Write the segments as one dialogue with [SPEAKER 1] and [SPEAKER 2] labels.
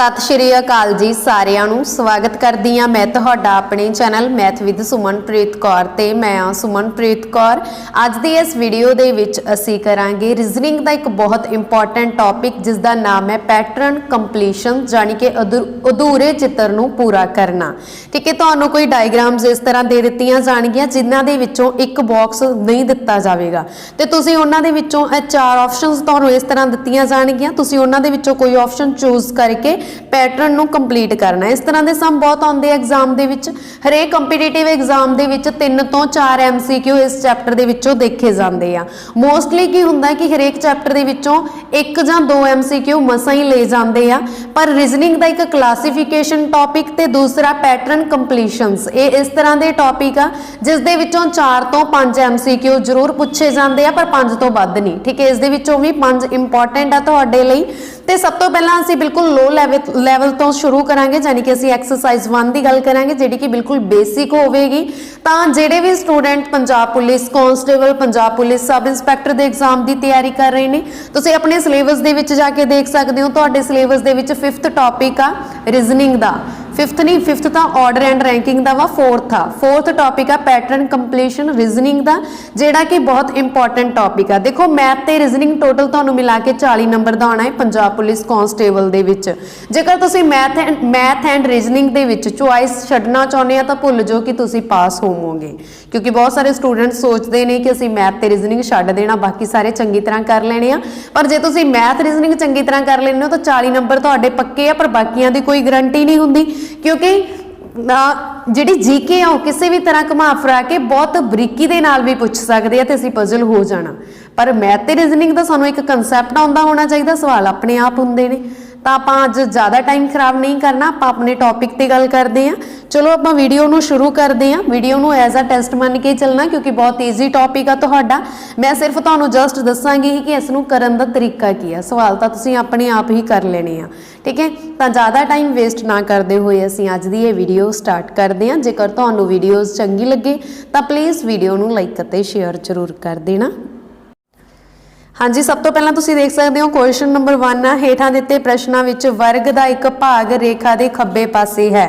[SPEAKER 1] ਸਤਿ ਸ਼੍ਰੀ ਅਕਾਲ ਜੀ ਸਾਰਿਆਂ ਨੂੰ। ਸਵਾਗਤ ਕਰਦੀ ਹਾਂ ਮੈਂ ਤੁਹਾਡਾ ਆਪਣੇ channel math with Sumanpreet Kaur ਤੇ ਮੈਂ ਹਾਂ ਸੁਮਨਪ੍ਰੀਤ ਕੌਰ। ਅੱਜ ਦੀ ਇਸ ਵੀਡੀਓ ਦੇ ਵਿੱਚ ਅਸੀਂ ਕਰਾਂਗੇ ਰੀਜ਼ਨਿੰਗ ਦਾ ਇੱਕ ਬਹੁਤ ਇੰਪੋਰਟੈਂਟ ਟੌਪਿਕ ਜਿਸ ਦਾ ਨਾਮ ਹੈ ਪੈਟਰਨ ਕੰਪਲੀਸ਼ਨ ਯਾਨੀ ਕਿ ਅਧੂ- ਅਧੂਰੇ ਚਿੱਤਰ ਨੂੰ ਪੂਰਾ ਕਰਨਾ। ਠੀਕ ਹੈ, ਤੁਹਾਨੂੰ ਕੋਈ ਡਾਇਗਰਾਮਸ ਇਸ ਤਰ੍ਹਾਂ ਦੇ ਦਿੱਤੀਆਂ ਜਾਣਗੀਆਂ ਜਿਨ੍ਹਾਂ ਦੇ ਵਿੱਚੋਂ ਇੱਕ ਬਾਕਸ ਨਹੀਂ ਦਿੱਤਾ ਜਾਵੇਗਾ। ਤੇ ਤੁਸੀਂ ਉਹਨਾਂ ਦੇ ਵਿੱਚੋਂ ਇਹ ਚਾਰ ਆਪਸ਼ਨਸ ਤੁਹਾਨੂੰ ਇਸ ਤਰ੍ਹਾਂ ਦਿੱਤੀਆਂ ਜਾਣਗੀਆਂ। ਤੁਸੀਂ ਉਹਨਾਂ ਦੇ ਵਿੱਚੋਂ ਕੋਈ ਆਪਸ਼ਨ ਚੂਜ਼ ਕਰਕੇ ਪੈਟਰਨ ਨੂੰ ਕੰਪਲੀਟ ਕਰਨਾ ਇਸ ਤਰ੍ਹਾਂ ਦੇ ਸਮ ਬਹੁਤ ਆਉਂਦੇ ਐਗਜ਼ਾਮ ਦੇ ਵਿੱਚ। ਹਰੇਕ ਕੰਪੀਟੀਟਿਵ ਐਗਜ਼ਾਮ ਦੇ ਵਿੱਚ 3 ਤੋਂ 4 ਐਮਸੀਕਿਊ ਇਸ ਚੈਪਟਰ ਦੇ ਵਿੱਚੋਂ ਦੇਖੇ ਜਾਂਦੇ ਆ। ਮੋਸਟਲੀ ਕੀ ਹੁੰਦਾ ਕਿ ਹਰੇਕ ਚੈਪਟਰ ਦੇ ਵਿੱਚੋਂ ਇੱਕ ਜਾਂ ਦੋ ਐਮਸੀਕਿਊ ਮਸਾਂ ਹੀ ਲੈ ਜਾਂਦੇ ਆ। ਪਰ ਰੀਜ਼ਨਿੰਗ ਦਾ ਇੱਕ ਕਲਾਸੀਫਿਕੇਸ਼ਨ ਟੌਪਿਕ ਤੇ ਦੂਸਰਾ ਪੈਟਰਨ ਕੰਪਲੀਸ਼ਨਸ ਇਹ ਇਸ ਤਰ੍ਹਾਂ ਦੇ ਟੌਪਿਕ ਆ, ਜਿਸ ਦੇ ਵਿੱਚੋਂ 4 ਤੋਂ 5 ਐਮਸੀਕਿਊ ਜ਼ਰੂਰ ਪੁੱਛੇ ਜਾਂਦੇ ਆ, ਪਰ 5 ਤੋਂ ਵੱਧ ਨਹੀਂ। ਠੀਕ ਹੈ, ਇਸ ਦੇ ਵਿੱਚੋਂ ਵੀ 5 ਇੰਪੋਰਟੈਂਟ ਆ ਤੁਹਾਡੇ ਲਈ। ਤੇ ਸਭ ਤੋਂ ਪਹਿਲਾਂ ਅਸੀਂ ਬਿਲਕੁਲ ਲੋ ਲੈਵਲ ਲੈਵਲ ਤੋਂ ਸ਼ੁਰੂ ਕਰਾਂਗੇ ਯਾਨੀ ਕਿ ਅਸੀਂ ਐਕਸਰਸਾਈਜ਼ 1 ਦੀ ਗੱਲ ਕਰਾਂਗੇ, ਜਿਹੜੀ ਕਿ ਬਿਲਕੁਲ ਬੇਸਿਕ ਹੋਵੇਗੀ। ਤਾਂ ਜਿਹੜੇ ਵੀ student Punjab police constable Punjab police sub inspector ਦੇ ਐਗਜ਼ਾਮ ਦੀ ਤਿਆਰੀ ਕਰ ਰਹੇ ਨੇ, ਤੁਸੀਂ ਆਪਣੇ ਸਿਲੇਬਸ ਦੇ ਵਿੱਚ ਜਾ ਕੇ ਦੇਖ ਸਕਦੇ ਹੋ, ਤੁਹਾਡੇ ਸਿਲੇਬਸ ਦੇ ਵਿੱਚ 5th ਟੌਪਿਕ ਆ ਰੀਜ਼ਨਿੰਗ ਦਾ। ਫਿਫਥ ਨਹੀਂ 5th ਤਾਂ ਆਰਡਰ ਐਂਡ ਰੈਂਕਿੰਗ ਦਾ ਵਾ ਫੋਰਥ ਆ। 4th ਟੌਪਿਕ ਆ ਪੈਟਰਨ ਕੰਪਲੀਸ਼ਨ ਰੀਜ਼ਨਿੰਗ ਦਾ, ਜਿਹੜਾ ਕਿ ਬਹੁਤ ਇੰਪੋਰਟੈਂਟ ਟੌਪਿਕ ਆ। ਦੇਖੋ ਮੈਥ ਤੇ ਰੀਜ਼ਨਿੰਗ ਟੋਟਲ ਤੁਹਾਨੂੰ ਮਿਲਾ ਕੇ 40 ਨੰਬਰ ਦਾ ਆਉਣਾ ਹੈ ਪੰਜਾਬ ਪੁਲਿਸ ਕਾਂਸਟੇਬਲ ਦੇ ਵਿੱਚ। ਜੇਕਰ ਤੁਸੀਂ ਮੈਥ ਮੈਥ ਐਂਡ ਰੀਜ਼ਨਿੰਗ ਦੇ ਵਿੱਚ ਚੁਆਇਸ ਛੱਡਣਾ ਚਾਹੁੰਦੇ ਆ ਤਾਂ ਭੁੱਲ ਜਾਓ ਕਿ ਤੁਸੀਂ ਪਾਸ ਹੋਵੋਗੇ। ਕਿਉਂਕਿ ਬਹੁਤ ਸਾਰੇ ਸਟੂਡੈਂਟ ਸੋਚਦੇ ਨੇ ਕਿ ਅਸੀਂ ਮੈਥ ਤੇ ਰੀਜ਼ਨਿੰਗ ਛੱਡ ਦੇਣਾ, ਬਾਕੀ ਸਾਰੇ ਚੰਗੀ ਤਰ੍ਹਾਂ ਕਰ ਲੈਣੇ ਆ। ਪਰ ਜੇ ਤੁਸੀਂ ਮੈਥ ਰੀਜ਼ਨਿੰਗ ਚੰਗੀ ਤਰ੍ਹਾਂ ਕਰ ਲੈਂਦੇ ਹੋ ਤਾਂ 40 ਨੰਬਰ ਤੁਹਾਡੇ ਪੱਕੇ ਆ, ਪਰ ਬਾਕੀਆਂ ਦੀ ਕੋਈ ਗਾਰੰਟੀ ਨਹੀਂ ਹੁੰਦੀ। ਕਿਉਂਕਿ ਨਾ ਜਿਹੜੀ ਜੀਕੇ ਆ, ਉਹ ਕਿਸੇ ਵੀ ਤਰ੍ਹਾਂ ਘੁਮਾ ਫਰਾ ਕੇ ਬਹੁਤ ਬਰੀਕੀ ਦੇ ਨਾਲ ਵੀ ਪੁੱਛ ਸਕਦੇ ਆ ਤੇ ਅਸੀਂ ਪਜ਼ਲ ਹੋ ਜਾਣਾ। ਪਰ ਮੈਥ ਤੇ ਰੀਜ਼ਨਿੰਗ ਦਾ ਸਾਨੂੰ ਇੱਕ ਕਨਸੈਪਟ ਆਉਂਦਾ ਹੋਣਾ ਚਾਹੀਦਾ, ਸਵਾਲ ਆਪਣੇ ਆਪ ਹੁੰਦੇ ਨੇ। ਤਾਂ ਆਪਾਂ ਅੱਜ ਜ਼ਿਆਦਾ ਟਾਈਮ ਖਰਾਬ ਨਹੀਂ ਕਰਨਾ, ਆਪਾਂ ਆਪਣੇ ਟੌਪਿਕ ਤੇ ਗੱਲ ਕਰਦੇ ਹਾਂ। ਚਲੋ ਆਪਾਂ ਵੀਡੀਓ ਨੂੰ ਸ਼ੁਰੂ ਕਰਦੇ ਹਾਂ। ਵੀਡੀਓ ਨੂੰ ਐਜ਼ ਅ ਟੈਸਟ ਮੰਨ ਕੇ ਚੱਲਣਾ, ਕਿਉਂਕਿ ਬਹੁਤ ਈਜ਼ੀ ਟੌਪਿਕ ਆ ਤੁਹਾਡਾ। ਮੈਂ ਸਿਰਫ ਤੁਹਾਨੂੰ ਜਸਟ ਦੱਸਾਂਗੀ ਕਿ ਇਸ ਨੂੰ ਕਰਨ ਦਾ ਤਰੀਕਾ ਕੀ ਆ। ਸਵਾਲ ਤਾਂ ਤੁਸੀਂ ਆਪਣੇ ਆਪ ਹੀ ਕਰ ਲੈਣੇ ਆ। ਠੀਕ ਹੈ? ਤਾਂ ਜ਼ਿਆਦਾ ਟਾਈਮ ਵੇਸਟ ਨਾ ਕਰਦੇ ਹੋਏ ਅਸੀਂ ਅੱਜ ਦੀ ਇਹ ਵੀਡੀਓ ਸਟਾਰਟ ਕਰਦੇ ਹਾਂ। ਜੇਕਰ ਤੁਹਾਨੂੰ ਵੀਡੀਓਜ਼ ਚੰਗੀ ਲੱਗੇ, ਤਾਂ ਪਲੀਜ਼ ਵੀਡੀਓ ਨੂੰ ਲਾਈਕ ਅਤੇ ਸ਼ੇਅਰ ਜ਼ਰੂਰ ਕਰ ਦੇਣਾ। ਹਾਂਜੀ, ਸਭ ਤੋਂ ਪਹਿਲਾਂ ਤੁਸੀਂ ਦੇਖ ਸਕਦੇ ਹੋ ਕੁਐਸਚਨ ਨੰਬਰ 1 ਆ, ਹੇਠਾਂ ਦਿੱਤੇ ਪ੍ਰਸ਼ਨਾਂ ਵਿੱਚ ਵਰਗ ਦਾ ਇੱਕ ਭਾਗ ਰੇਖਾ ਦੇ ਖੱਬੇ ਪਾਸੇ ਹੈ।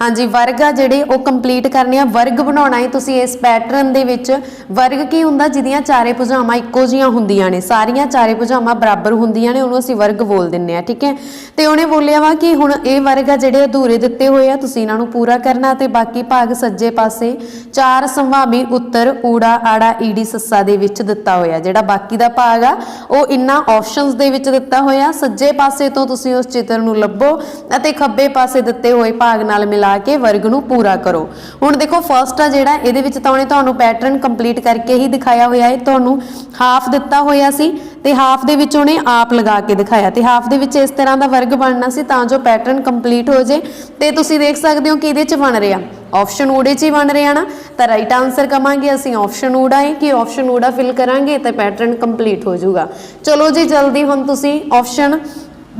[SPEAKER 1] ਹਾਂਜੀ, ਵਰਗ ਆ ਜਿਹੜੇ, ਉਹ ਕੰਪਲੀਟ ਕਰਨੇ ਆ। ਵਰਗ ਬਣਾਉਣਾ ਹੈ ਤੁਸੀਂ ਇਸ ਪੈਟਰਨ ਦੇ ਵਿੱਚ। ਵਰਗ ਕੀ ਹੁੰਦਾ? ਜਿਹਦੀਆਂ ਚਾਰੇ ਭੁਜਾਵਾਂ ਇੱਕੋ ਜੀਆਂ ਹੁੰਦੀਆਂ ਨੇ। ਸਾਰੀਆਂ ਚਾਰੇ ਭੁਜਾਵਾਂ ਬਰਾਬਰ ਹੁੰਦੀਆਂ ਨੇ, ਉਹਨੂੰ ਅਸੀਂ ਵਰਗ ਬੋਲ ਦਿੰਨੇ ਆ, ਠੀਕ ਹੈ? ਤੇ ਉਹਨੇ ਬੋਲਿਆ ਵਾ ਕਿ ਹੁਣ ਇਹ ਵਰਗ ਆ ਜਿਹੜੇ ਅਧੂਰੇ ਦਿੱਤੇ ਹੋਏ ਆ, ਤੁਸੀਂ ਇਹਨਾਂ ਨੂੰ ਪੂਰਾ ਕਰਨਾ ਤੇ ਬਾਕੀ ਭਾਗ ਸੱਜੇ ਪਾਸੇ ਚਾਰ ਸੰਭਾਵੀ ਉੱਤਰ, ਊੜਾ, ਆੜਾ, ਈੜੀ, ਸੱਸਾ ਦੇ ਵਿੱਚ ਦਿੱਤਾ ਹੋਇਆ। ਜਿਹੜਾ ਬਾਕੀ ਦਾ ਭਾਗ ਆ, ਉਹ ਇਨ੍ਹਾਂ ਆਪਸ਼ਨਸ ਦੇ ਵਿੱਚ ਦਿੱਤਾ ਹੋਇਆ। ਸੱਜੇ ਪਾਸੇ ਤੋਂ ਤੁਸੀਂ ਉਸ ਚਿੱਤਰ ਨੂੰ ਲੱਭੋ ਅਤੇ ਖੱਬੇ ਪਾਸੇ ਦਿੱਤੇ ਹੋਏ ਭਾਗ ਨਾਲ ਮਿਲਾ ਕੇ ਵਰਗ ਨੂੰ ਪੂਰਾ ਕਰੋ। ਹੁਣ ਦੇਖੋ ਫਰਸਟ ਆ ਜਿਹੜਾ, ਇਹਦੇ ਵਿੱਚ ਤਾਂ ਉਹਨੇ ਤੁਹਾਨੂੰ ਪੈਟਰਨ ਕੰਪਲੀਟ ਕਰਕੇ ਹੀ ਦਿਖਾਇਆ ਹੋਇਆ ਹੈ। ਤੁਹਾਨੂੰ ਹਾਫ ਦਿੱਤਾ ਹੋਇਆ ਸੀ ਤੇ ਹਾਫ ਦੇ ਵਿੱਚ ਉਹਨੇ ਆਪ ਲਗਾ ਕੇ ਦਿਖਾਇਆ। ਤੇ ਹਾਫ ਦੇ ਵਿੱਚ ਇਸ ਤਰ੍ਹਾਂ ਦਾ ਵਰਗ ਬਣਨਾ ਸੀ ਤਾਂ ਜੋ ਪੈਟਰਨ ਕੰਪਲੀਟ ਹੋ ਜੇ। ਤੇ ਤੁਸੀਂ ਦੇਖ ਸਕਦੇ ਹੋ ਕਿ ਇਹਦੇ ਚ ਬਣ ਰਿਹਾ। ਆਪਸ਼ਨ ਊੜੇ 'ਚ ਹੀ ਬਣ ਰਿਹਾ ਨਾ। ਤਾਂ ਰਾਈਟ ਆਨਸਰ ਕਵਾਂਗੇ ਅਸੀਂ ਆਪਸ਼ਨ ਊੜਾ ਹੈ ਕਿ ਆਪਸ਼ਨ ਊੜਾ ਫਿਲ ਕਰਾਂਗੇ ਤਾਂ ਪੈਟਰਨ ਕੰਪਲੀਟ ਹੋ ਜਾਊਗਾ। ਚਲੋ ਜੀ, ਜਲਦੀ ਹੁਣ ਤੁਸੀਂ ਆਪਸ਼ਨ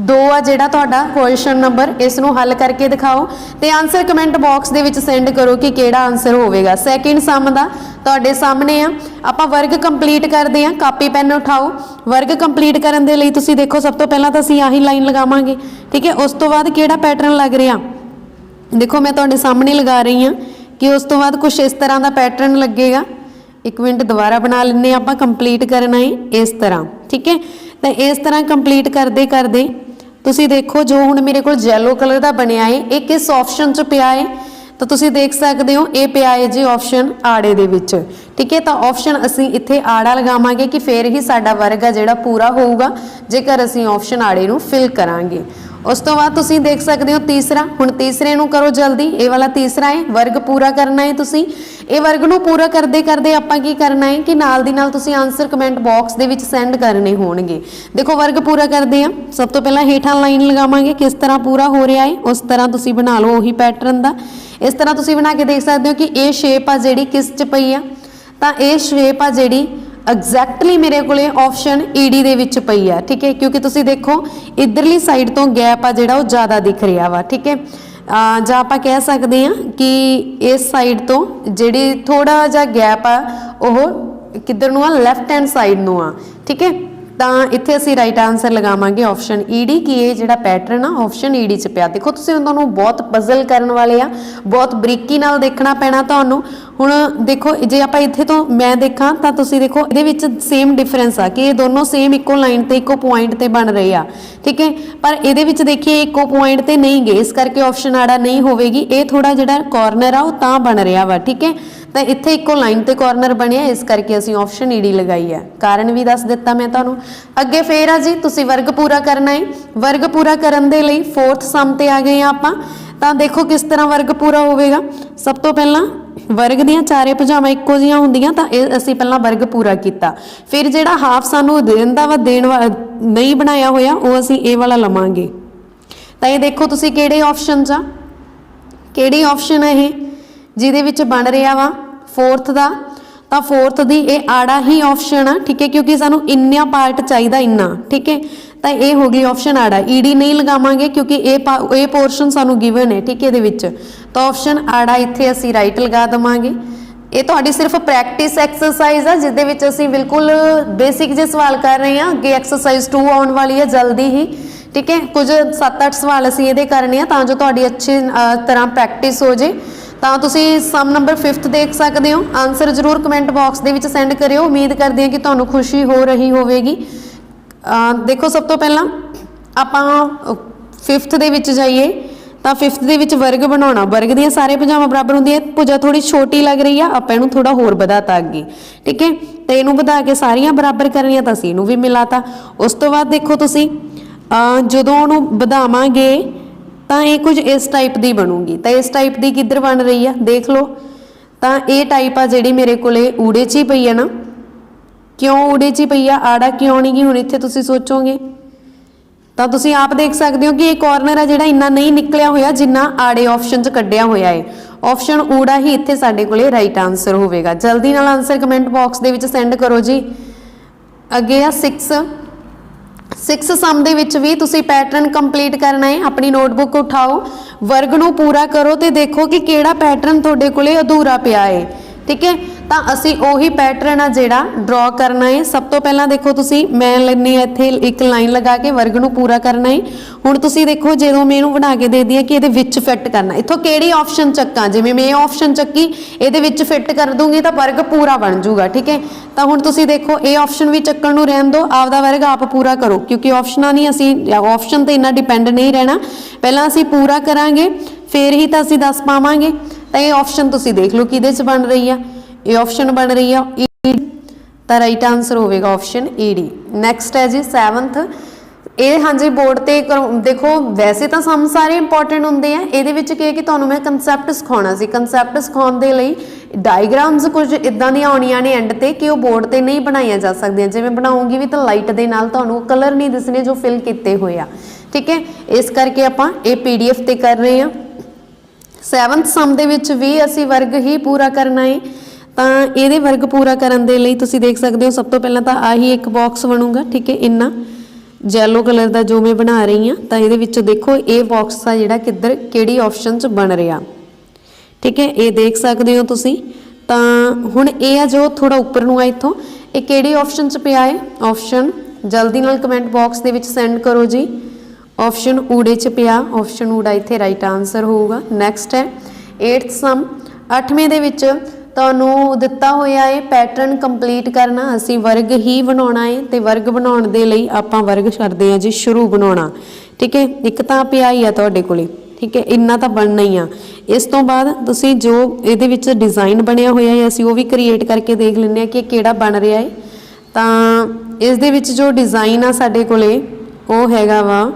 [SPEAKER 1] ਦੋ ਆ ਜਿਹੜਾ ਤੁਹਾਡਾ ਕੁਐਸਚਨ ਨੰਬਰ ਇਸ ਨੂੰ ਹੱਲ ਕਰਕੇ ਦਿਖਾਓ ਤੇ ਆਨਸਰ ਕਮੈਂਟ ਬਾਕਸ ਦੇ ਵਿੱਚ ਸੈਂਡ ਕਰੋ ਕਿ ਕਿਹੜਾ ਆਨਸਰ ਹੋਵੇਗਾ। ਸੈਕਿੰਡ ਸਮ ਦਾ ਤੁਹਾਡੇ ਸਾਹਮਣੇ ਆ। ਆਪਾਂ ਵਰਗ ਕੰਪਲੀਟ ਕਰਦੇ ਆ ਕਾਪੀ ਪੈਨ ਉਠਾਓ। ਵਰਗ ਕੰਪਲੀਟ ਕਰਨ ਦੇ ਲਈ ਤੁਸੀਂ ਦੇਖੋ, ਸਭ ਤੋਂ ਪਹਿਲਾਂ ਤਾਂ ਅਸੀਂ ਆਹੀ ਲਾਈਨ ਲਗਾਵਾਂਗੇ। ਠੀਕ ਹੈ? ਉਸ ਤੋਂ ਬਾਅਦ ਕਿਹੜਾ ਪੈਟਰਨ ਲੱਗ ਰਿਹਾ? ਦੇਖੋ, ਮੈਂ ਤੁਹਾਡੇ ਸਾਹਮਣੇ ਲਗਾ ਰਹੀ ਹਾਂ ਕਿ ਉਸ ਤੋਂ ਬਾਅਦ ਕੁਝ ਇਸ ਤਰ੍ਹਾਂ ਦਾ ਪੈਟਰਨ ਲੱਗੇਗਾ। ਇੱਕ ਮਿੰਟ ਦੁਬਾਰਾ ਬਣਾ ਲੈਂਦੇ ਹਾਂ, ਆਪਾਂ ਕੰਪਲੀਟ ਕਰਨਾ ਹੈ ਇਸ ਤਰ੍ਹਾਂ, ਠੀਕ ਹੈ? ਤਾਂ ਇਸ ਤਰ੍ਹਾਂ ਕੰਪਲੀਟ ਕਰਦੇ ਕਰਦੇ ਤੁਸੀਂ ਦੇਖੋ ਜੋ ਹੁਣ ਮੇਰੇ ਕੋਲ ਯੈਲੋ ਕਲਰ ਦਾ ਬਣਿਆ ਹੈ, ਇਹ ਕਿਸ ਆਪਸ਼ਨ 'ਚ ਪਿਆ ਹੈ? ਤਾਂ ਤੁਸੀਂ ਦੇਖ ਸਕਦੇ ਹੋ, ਇਹ ਪਿਆ ਹੈ ਜੀ ਆਪਸ਼ਨ ਆੜੇ ਦੇ ਵਿੱਚ, ਠੀਕ ਹੈ? ਤਾਂ ਆਪਸ਼ਨ ਅਸੀਂ ਇੱਥੇ ਆੜਾ ਲਗਾਵਾਂਗੇ ਕਿ ਫੇਰ ਹੀ ਸਾਡਾ ਵਰਗ ਆ ਜਿਹੜਾ ਪੂਰਾ ਹੋਊਗਾ, ਜੇਕਰ ਅਸੀਂ ਆਪਸ਼ਨ ਆੜੇ ਨੂੰ ਫਿਲ ਕਰਾਂਗੇ। ਉਸ ਤੋਂ ਬਾਅਦ ਤੁਸੀਂ ਦੇਖ ਸਕਦੇ ਹੋ ਤੀਸਰਾ, ਹੁਣ ਤੀਸਰੇ ਨੂੰ ਕਰੋ ਜਲਦੀ। ਇਹ ਵਾਲਾ ਤੀਸਰਾ ਹੈ, ਵਰਗ ਪੂਰਾ ਕਰਨਾ ਹੈ ਤੁਸੀਂ। ਇਹ ਵਰਗ ਨੂੰ ਪੂਰਾ ਕਰਦੇ ਕਰਦੇ ਆਪਾਂ ਕੀ ਕਰਨਾ ਹੈ ਕਿ ਨਾਲ ਦੀ ਨਾਲ ਤੁਸੀਂ ਆਨਸਰ ਕਮੈਂਟ ਬਾਕਸ ਦੇ ਵਿੱਚ ਸੈਂਡ ਕਰਨੇ ਹੋਣਗੇ। ਦੇਖੋ, ਵਰਗ ਪੂਰਾ ਕਰਦੇ ਆ ਸਭ ਤੋਂ ਪਹਿਲਾਂ ਹੇਠਾਂ ਲਾਈਨ ਲਗਾਵਾਂਗੇ, ਕਿਸ ਤਰ੍ਹਾਂ ਪੂਰਾ ਹੋ ਰਿਹਾ ਹੈ, ਉਸ ਤਰ੍ਹਾਂ ਤੁਸੀਂ ਬਣਾ ਲਓ ਉਹੀ ਪੈਟਰਨ ਦਾ। ਇਸ ਤਰ੍ਹਾਂ ਤੁਸੀਂ ਬਣਾ ਕੇ ਦੇਖ ਸਕਦੇ ਹੋ ਕਿ ਇਹ ਸ਼ੇਪ ਆ ਜਿਹੜੀ ਕਿਸ ਚ ਪਈ ਆ। ਤਾਂ ਇਹ ਸ਼ੇਪ ਆ ਜਿਹੜੀ ਐਗਜ਼ੈਕਟਲੀ ਮੇਰੇ ਕੋਲੇ ਆਪਸ਼ਨ ਈਡੀ ਦੇ ਵਿੱਚ ਪਈ ਆ, ਠੀਕ ਹੈ? ਕਿਉਂਕਿ ਤੁਸੀਂ ਦੇਖੋ, ਇਧਰਲੀ ਸਾਈਡ ਤੋਂ ਗੈਪ ਆ ਜਿਹੜਾ ਉਹ ਜ਼ਿਆਦਾ ਦਿਖ ਰਿਹਾ ਵਾ, ਠੀਕ ਹੈ? ਜਾਂ ਆਪਾਂ ਕਹਿ ਸਕਦੇ ਹਾਂ ਕਿ ਇਸ ਸਾਈਡ ਤੋਂ ਜਿਹੜੀ ਥੋੜਾ ਜਿਹਾ ਗੈਪ ਆ, ਉਹ ਕਿੱਧਰ ਨੂੰ ਆ? ਲੈਫਟ ਹੈਂਡ ਸਾਈਡ ਨੂੰ ਆ, ਠੀਕ ਹੈ? ਤਾਂ ਇੱਥੇ ਅਸੀਂ ਰਾਈਟ ਆਨਸਰ ਲਗਾਵਾਂਗੇ ਆਪਸ਼ਨ ਈਡੀ ਕਿ ਇਹ ਜਿਹੜਾ ਪੈਟਰਨ ਆ ਆਪਸ਼ਨ ਈਡੀ ਚ ਪਿਆ। ਦੇਖੋ, ਤੁਸੀਂ ਉਹਨਾਂ ਨੂੰ ਬਹੁਤ ਪਜ਼ਲ ਕਰਨ ਵਾਲੇ ਆ, ਬਹੁਤ ਬਰੀਕੀ ਨਾਲ ਦੇਖਣਾ ਪੈਣਾ ਤੁਹਾਨੂੰ। ਹੁਣ ਦੇਖੋ, ਜੇ ਆਪਾਂ ਇੱਥੇ ਤੋਂ ਮੈਂ ਦੇਖਾਂ, ਤਾਂ ਤੁਸੀਂ ਦੇਖੋ, ਇਹਦੇ ਵਿੱਚ ਸੇਮ ਡਿਫਰੈਂਸ ਆ, ਕਿ ਇਹ ਦੋਨੋਂ ਸੇਮ ਇੱਕੋ ਲਾਈਨ ਤੇ ਇੱਕੋ ਪੁਆਇੰਟ ਤੇ ਬਣ ਰਹੇ ਆ। ਠੀਕ ਹੈ? ਪਰ ਇਹਦੇ ਵਿੱਚ ਦੇਖੀਏ ਇੱਕੋ ਪੁਆਇੰਟ ਤੇ ਨਹੀਂ ਗਏ। ਇਸ ਕਰਕੇ ਆਪਸ਼ਨ ਆੜਾ ਨਹੀਂ ਹੋਵੇਗੀ। ਇਹ ਥੋੜਾ ਜਿਹੜਾ ਕਾਰਨਰ ਆ, ਉਹ ਤਾਂ ਬਣ ਰਿਹਾ ਵਾ। ਠੀਕ ਹੈ? ਤਾਂ ਇੱਥੇ ਇੱਕੋ ਲਾਈਨ ਤੇ ਕਾਰਨਰ ਬਣਿਆ, ਇਸ ਕਰਕੇ ਅਸੀਂ ਆਪਸ਼ਨ ਈਡੀ ਲਗਾਈ ਹੈ। ਕਾਰਨ ਵੀ ਦੱਸ ਦਿੱਤਾ ਮੈਂ ਤੁਹਾਨੂੰ। ਅੱਗੇ ਫੇਰ ਆ ਜੀ, ਤੁਸੀਂ ਵਰਗ ਪੂਰਾ ਕਰਨਾ ਹੈ। ਵਰਗ ਪੂਰਾ ਕਰਨ ਦੇ ਲਈ ਫੋਰਥ ਸਮ ਤੇ ਆ ਗਏ ਆ ਆਪਾਂ। ਤਾਂ ਦੇਖੋ ਕਿਸ ਤਰ੍ਹਾਂ ਵਰਗ ਪੂਰਾ ਹੋਵੇਗਾ। ਸਭ ਤੋਂ ਪਹਿਲਾਂ ਵਰਗ ਦੀਆਂ ਚਾਰੇ ਭੁਜਾਵਾਂ ਇੱਕੋ ਜੀਆਂ ਹੁੰਦੀਆਂ, ਤਾਂ ਇਹ ਅਸੀਂ ਪਹਿਲਾਂ ਵਰਗ ਪੂਰਾ ਕੀਤਾ। ਫਿਰ ਜਿਹੜਾ ਹਾਫ ਸਾਨੂੰ ਦਿੰਦਾ ਵਾ, ਦੇਣ ਵਾ, ਨਹੀਂ ਬਣਾਇਆ ਹੋਇਆ, ਉਹ ਅਸੀਂ ਇਹ ਵਾਲਾ ਲਵਾਂਗੇ। ਤਾਂ ਇਹ ਦੇਖੋ ਤੁਸੀਂ ਕਿਹੜੇ ਆਪਸ਼ਨ 'ਚ ਆ। ਕਿਹੜੀ ਆਪਸ਼ਨ ਹੈ ਇਹ? ਜਿਹਦੇ ਵਿੱਚ ਬਣ ਰਿਹਾ ਵਾ ਫੋਰਥ ਦਾ, ਤਾਂ ਫੋਰਥ ਦੀ ਇਹ ਆੜਾ ਹੀ ਆਪਸ਼ਨ ਆ, ਠੀਕ ਹੈ, ਕਿਉਂਕਿ ਸਾਨੂੰ ਇੰਨਾ ਪਾਰਟ ਚਾਹੀਦਾ ਇੰਨਾ, ਠੀਕ ਹੈ, ਤਾਂ ਇਹ ਹੋ ਗਈ ਆਪਸ਼ਨ ਆੜਾ। ਈਡੀ ਨਹੀਂ ਲਗਾਵਾਂਗੇ ਕਿਉਂਕਿ ਇਹ ਪਾ- ਇਹ ਪੋਰਸ਼ਨ ਸਾਨੂੰ ਗਿਵਨ ਹੈ, ਠੀਕ ਹੈ, ਇਹਦੇ ਵਿੱਚ। ਤਾਂ ਆਪਸ਼ਨ ਆੜਾ ਇੱਥੇ ਅਸੀਂ ਰਾਈਟ ਲਗਾ ਦਵਾਂਗੇ। ਇਹ ਤੁਹਾਡੀ ਸਿਰਫ ਪ੍ਰੈਕਟਿਸ ਐਕਸਰਸਾਈਜ਼ ਆ ਜਿਸ ਦੇ ਵਿੱਚ ਅਸੀਂ ਬਿਲਕੁਲ ਬੇਸਿਕ ਜੇ ਸਵਾਲ ਕਰ ਰਹੇ ਹਾਂ। ਅੱਗੇ ਐਕਸਰਸਾਈਜ਼ 2 ਆਉਣ ਵਾਲੀ ਹੈ ਜਲਦੀ ਹੀ, ਠੀਕ ਹੈ, ਕੁਝ 7-8 ਸਵਾਲ ਅਸੀਂ ਇਹਦੇ ਕਰਨੇ ਆ, ਤਾਂ ਜੋ ਤੁਹਾਡੀ ਅੱਛੀ ਤਰ੍ਹਾਂ ਪ੍ਰੈਕਟਿਸ ਹੋ ਜੇ। ਤਾਂ ਤੁਸੀਂ ਸਮ ਨੰਬਰ 5th ਦੇਖ ਸਕਦੇ ਹੋ। ਆਨਸਰ ਜ਼ਰੂਰ ਕਮੈਂਟ ਬਾਕਸ ਦੇ ਵਿੱਚ ਸੈਂਡ ਕਰਿਓ। ਉਮੀਦ ਕਰਦੇ ਹਾਂ ਕਿ ਤੁਹਾਨੂੰ ਖੁਸ਼ੀ ਹੋ ਰਹੀ ਹੋਵੇਗੀ। ਦੇਖੋ, ਸਭ ਤੋਂ ਪਹਿਲਾਂ ਆਪਾਂ 5th ਦੇ ਵਿੱਚ ਜਾਈਏ। ਤਾਂ 5th ਦੇ ਵਿੱਚ ਵਰਗ ਬਣਾਉਣਾ। ਵਰਗ ਦੀਆਂ ਸਾਰੇ ਭੁਜਾਵਾਂ ਬਰਾਬਰ ਹੁੰਦੀਆਂ। ਭੁਜਾ ਥੋੜੀ ਛੋਟੀ ਲੱਗ ਰਹੀ ਆ। ਆਪਾਂ ਇਹਨੂੰ ਥੋੜਾ ਹੋਰ ਵਧਾਤਾ ਅੱਗੇ। ਠੀਕ ਹੈ? ਤੇ ਇਹਨੂੰ ਵਧਾ ਕੇ ਸਾਰੀਆਂ ਬਰਾਬਰ ਕਰਨੀਆਂ ਤਾਂ ਅਸੀਂ ਇਹਨੂੰ ਵੀ ਮਿਲਾਤਾ। ਉਸ ਤੋਂ ਬਾਅਦ ਦੇਖੋ ਤੁਸੀਂ ਜਦੋਂ ਉਹਨੂੰ ਵਧਾਵਾਂਗੇ ਤਾਂ ਇਹ ਕੁਝ ਇਸ ਟਾਈਪ ਦੀ ਬਣੂਗੀ। ਤਾਂ ਇਸ ਟਾਈਪ ਦੀ ਕਿੱਧਰ ਬਣ ਰਹੀ ਆ? ਦੇਖ ਲਓ। ਤਾਂ ਇਹ ਟਾਈਪ ਆ ਜਿਹੜੀ ਮੇਰੇ ਕੋਲੇ ਊੜੇ 'ਚ ਹੀ ਪਈ ਆ ਨਾ। ਕਿਉਂ ਊੜੇ 'ਚ ਹੀ ਪਈ ਆ? ਆੜਾ ਕਿਉਂ ਨਹੀਂ ਗੀ? ਹੁਣ ਇੱਥੇ ਤੁਸੀਂ ਸੋਚੋਗੇ। ਤਾਂ ਤੁਸੀਂ ਆਪ ਦੇਖ ਸਕਦੇ ਹੋ ਕਿ ਇਹ ਕਾਰਨਰ ਆ ਜਿਹੜਾ ਇੰਨਾ ਨਹੀਂ ਨਿਕਲਿਆ ਹੋਇਆ, ਜਿੰਨਾ ਆੜੇ ਆਪਸ਼ਨ 'ਚ ਕੱਢਿਆ ਹੋਇਆ ਹੈ ਆਪਸ਼ਨ ਊੜਾ ਹੀ ਇੱਥੇ ਸਾਡੇ ਕੋਲੇ ਰਾਈਟ ਆਨਸਰ ਹੋਵੇਗਾ। ਜਲਦੀ ਨਾਲ ਆਨਸਰ ਕਮੈਂਟ ਬਾਕਸ ਦੇ ਵਿੱਚ ਸੈਂਡ ਕਰੋ ਜੀ। ਅੱਗੇ ਆ 6 ਸਿਕਸ ਸਮ ਦੇ ਵਿੱਚ ਵੀ ਤੁਸੀਂ ਪੈਟਰਨ ਕੰਪਲੀਟ ਕਰਨਾ ਹੈ। ਆਪਣੀ ਨੋਟਬੁੱਕ ਉਠਾਓ। ਵਰਗ ਨੂੰ ਪੂਰਾ ਕਰੋ ਤੇ ਦੇਖੋ ਕਿ ਕਿਹੜਾ ਪੈਟਰਨ ਤੁਹਾਡੇ ਕੋਲੇ ਅਧੂਰਾ ਪਿਆ ਹੈ। ਠੀਕ ਹੈ? ਤਾਂ ਅਸੀਂ ਉਹੀ ਪੈਟਰਨ ਆ ਜਿਹੜਾ ਡਰਾ ਕਰਨਾ ਹੈ। ਸਭ ਤੋਂ ਪਹਿਲਾਂ ਦੇਖੋ ਤੁਸੀਂ, ਮੈਂ ਲੈਣੀ ਇੱਥੇ ਇੱਕ ਲਾਈਨ ਲਗਾ ਕੇ ਵਰਗ ਨੂੰ ਪੂਰਾ ਕਰਨਾ ਹੈ। ਹੁਣ ਤੁਸੀਂ ਦੇਖੋ, ਜਦੋਂ ਮੈਂ ਇਹਨੂੰ ਬਣਾ ਕੇ ਦੇਦੀ ਆ ਕਿ ਇਹਦੇ ਵਿੱਚ ਫਿੱਟ ਕਰਨਾ ਇੱਥੋਂ ਕਿਹੜੀ ਆਪਸ਼ਨ ਚੱਕਾਂ? ਜਿਵੇਂ ਮੈਂ ਇਹ ਆਪਸ਼ਨ ਚੱਕੀ, ਇਹਦੇ ਵਿੱਚ ਫਿੱਟ ਕਰ ਦੂੰਗੀ ਤਾਂ ਵਰਗ ਪੂਰਾ ਬਣ ਜਾਊਗਾ, ਠੀਕ ਹੈ? ਤਾਂ ਹੁਣ ਤੁਸੀਂ ਦੇਖੋ, ਇਹ ਆਪਸ਼ਨ ਵੀ ਚੱਕਣ ਨੂੰ ਰਹਿਣ ਦਿਓ ਆਪਦਾ ਵਰਗ ਆਪ ਪੂਰਾ ਕਰੋ, ਕਿਉਂਕਿ ਆਪਸ਼ਨਾਂ ਨਹੀਂ ਅਸੀਂ ਆਪਸ਼ਨ ਤੇ ਇੰਨਾ ਡਿਪੈਂਡ ਨਹੀਂ ਰਹਿਣਾ। ਪਹਿਲਾਂ ਅਸੀਂ ਪੂਰਾ ਕਰਾਂਗੇ, ਫੇਰ ਹੀ ਤਾਂ ਅਸੀਂ ਦੱਸ ਪਾਵਾਂਗੇ। ਤਾਂ ਇਹ ਆਪਸ਼ਨ ਤੁਸੀਂ ਦੇਖ ਲਓ ਕਿਹਦੇ 'ਚ ਬਣ ਰਹੀ ਆ। ਇਹ ਆਪਸ਼ਨ ਬਣ ਰਹੀ ਆ ਈ ਤਾਂ ਰਾਈਟ ਆਨਸਰ ਹੋਵੇਗਾ ਆਪਸ਼ਨ ਈਡੀ ਨੈਕਸਟ ਹੈ ਜੀ 7th ਇਹ ਹਾਂਜੀ ਬੋਰਡ ਤੇ ਕਰੋ- ਦੇਖੋ, ਵੈਸੇ ਤਾਂ ਸਮ ਸਾਰੇ ਇੰਪੋਰਟੈਂਟ ਹੁੰਦੇ ਆ। ਇਹਦੇ ਵਿੱਚ ਕੀ ਹੈ ਕਿ ਤੁਹਾਨੂੰ ਮੈਂ ਕਨਸੈਪਟ ਸਿਖਾਉਣਾ ਸੀ। ਕਨਸੈਪਟ ਸਿਖਾਉਣ ਦੇ ਲਈ ਡਾਇਗਰਾਮਸ ਕੁਝ ਇਦਾਂ ਦੀਆਂ ਆਉਣੀਆਂ ਨੇ ਐਂਡ ਤੇ ਕਿ ਉਹ ਬੋਰਡ ਤੇ ਨਹੀਂ ਬਣਾਈਆਂ ਜਾ ਸਕਦੀਆਂ। ਜਿਵੇਂ ਬਣਾਉਂਗੀ ਵੀ ਤਾਂ ਲਾਈਟ ਦੇ ਨਾਲ ਤੁਹਾਨੂੰ ਕਲਰ ਨਹੀਂ ਦਿਸਣੇ ਜੋ ਫਿਲ ਕੀਤੇ ਹੋਏ ਆ। ਠੀਕ ਹੈ? ਇਸ ਕਰਕੇ ਆਪਾਂ ਇਹ ਪੀਡੀਐਫ ਤੇ ਕਰ ਰਹੇ ਹਾਂ 7th ਸਮ ਦੇ ਵਿੱਚ ਵੀ ਅਸੀਂ ਵਰਗ ਹੀ ਪੂਰਾ ਕਰਨਾ ਹੈ ਤਾਂ ਇਹਦੇ ਵਰਗ ਪੂਰਾ ਕਰਨ ਦੇ ਲਈ ਤੁਸੀਂ ਦੇਖ ਸਕਦੇ ਹੋ, ਸਭ ਤੋਂ ਪਹਿਲਾਂ ਤਾਂ ਆਹੀ ਇੱਕ ਬਾਕਸ ਬਣੂਗਾ, ਠੀਕ ਹੈ, ਇੰਨਾ ਜੈਲੋ ਕਲਰ ਦਾ ਜੋ ਮੈਂ ਬਣਾ ਰਹੀ ਹਾਂ, ਤਾਂ ਇਹਦੇ ਵਿੱਚ ਦੇਖੋ, ਇਹ ਬਾਕਸ ਆ ਜਿਹੜਾ ਕਿੱਧਰ, ਕਿਹੜੀ ਆਪਸ਼ਨ 'ਚ ਬਣ ਰਿਹਾ। ਠੀਕ ਹੈ, ਇਹ ਦੇਖ ਸਕਦੇ ਹੋ ਤੁਸੀਂ, ਤਾਂ ਹੁਣ ਇਹ ਆ ਜੋ ਥੋੜਾ ਉੱਪਰ ਨੂੰ ਆ ਇੱਥੋਂ, ਇਹ ਕਿਹੜੀ ਆਪਸ਼ਨ 'ਚ ਪਿਆ ਹੈ? ਆਪਸ਼ਨ ਜਲਦੀ ਨਾਲ ਕਮੈਂਟ ਬਾਕਸ ਦੇ ਵਿੱਚ ਸੈਂਡ ਕਰੋ ਜੀ। ਆਪਸ਼ਨ ਊੜੇ 'ਚ ਪਿਆ ਆਪਸ਼ਨ ਊੜਾ ਇੱਥੇ ਰਾਈਟ ਆਨਸਰ ਹੋਊਗਾ। ਨੈਕਸਟ ਹੈ 8th ਸਮ 8ਵੇਂ ਦੇ ਵਿੱਚ ਤੁਹਾਨੂੰ ਦਿੱਤਾ ਹੋਇਆ ਹੈ ਪੈਟਰਨ ਕੰਪਲੀਟ ਕਰਨਾ, ਅਸੀਂ ਵਰਗ ਹੀ ਬਣਾਉਣਾ ਹੈ ਤੇ ਵਰਗ ਬਣਾਉਣ ਦੇ ਲਈ ਆਪਾਂ ਵਰਗ ਕਰਦੇ ਹਾਂ ਜੀ, ਸ਼ੁਰੂ ਬਣਾਉਣਾ। ਠੀਕ ਹੈ? ਇੱਕ ਤਾਂ ਪਿਆ ਹੀ ਆ ਤੁਹਾਡੇ ਕੋਲੇ। ਠੀਕ ਹੈ? ਇੰਨਾ ਤਾਂ ਬਣਨਾ ਹੀ ਆ। ਇਸ ਤੋਂ ਬਾਅਦ ਤੁਸੀਂ ਜੋ ਇਹਦੇ ਵਿੱਚ ਡਿਜ਼ਾਈਨ ਬਣਿਆ ਹੋਇਆ ਹੈ, ਅਸੀਂ ਉਹ ਵੀ ਕ੍ਰੀਏਟ ਕਰਕੇ ਦੇਖ ਲੈਂਦੇ ਆ ਕਿ ਇਹ ਕਿਹੜਾ ਬਣ ਰਿਹਾ ਹੈ। ਤਾਂ ਇਸ ਦੇ ਵਿੱਚ ਜੋ ਡਿਜ਼ਾਈਨ ਆ ਸਾਡੇ ਕੋਲੇ, ਉਹ ਹੈਗਾ ਵਾ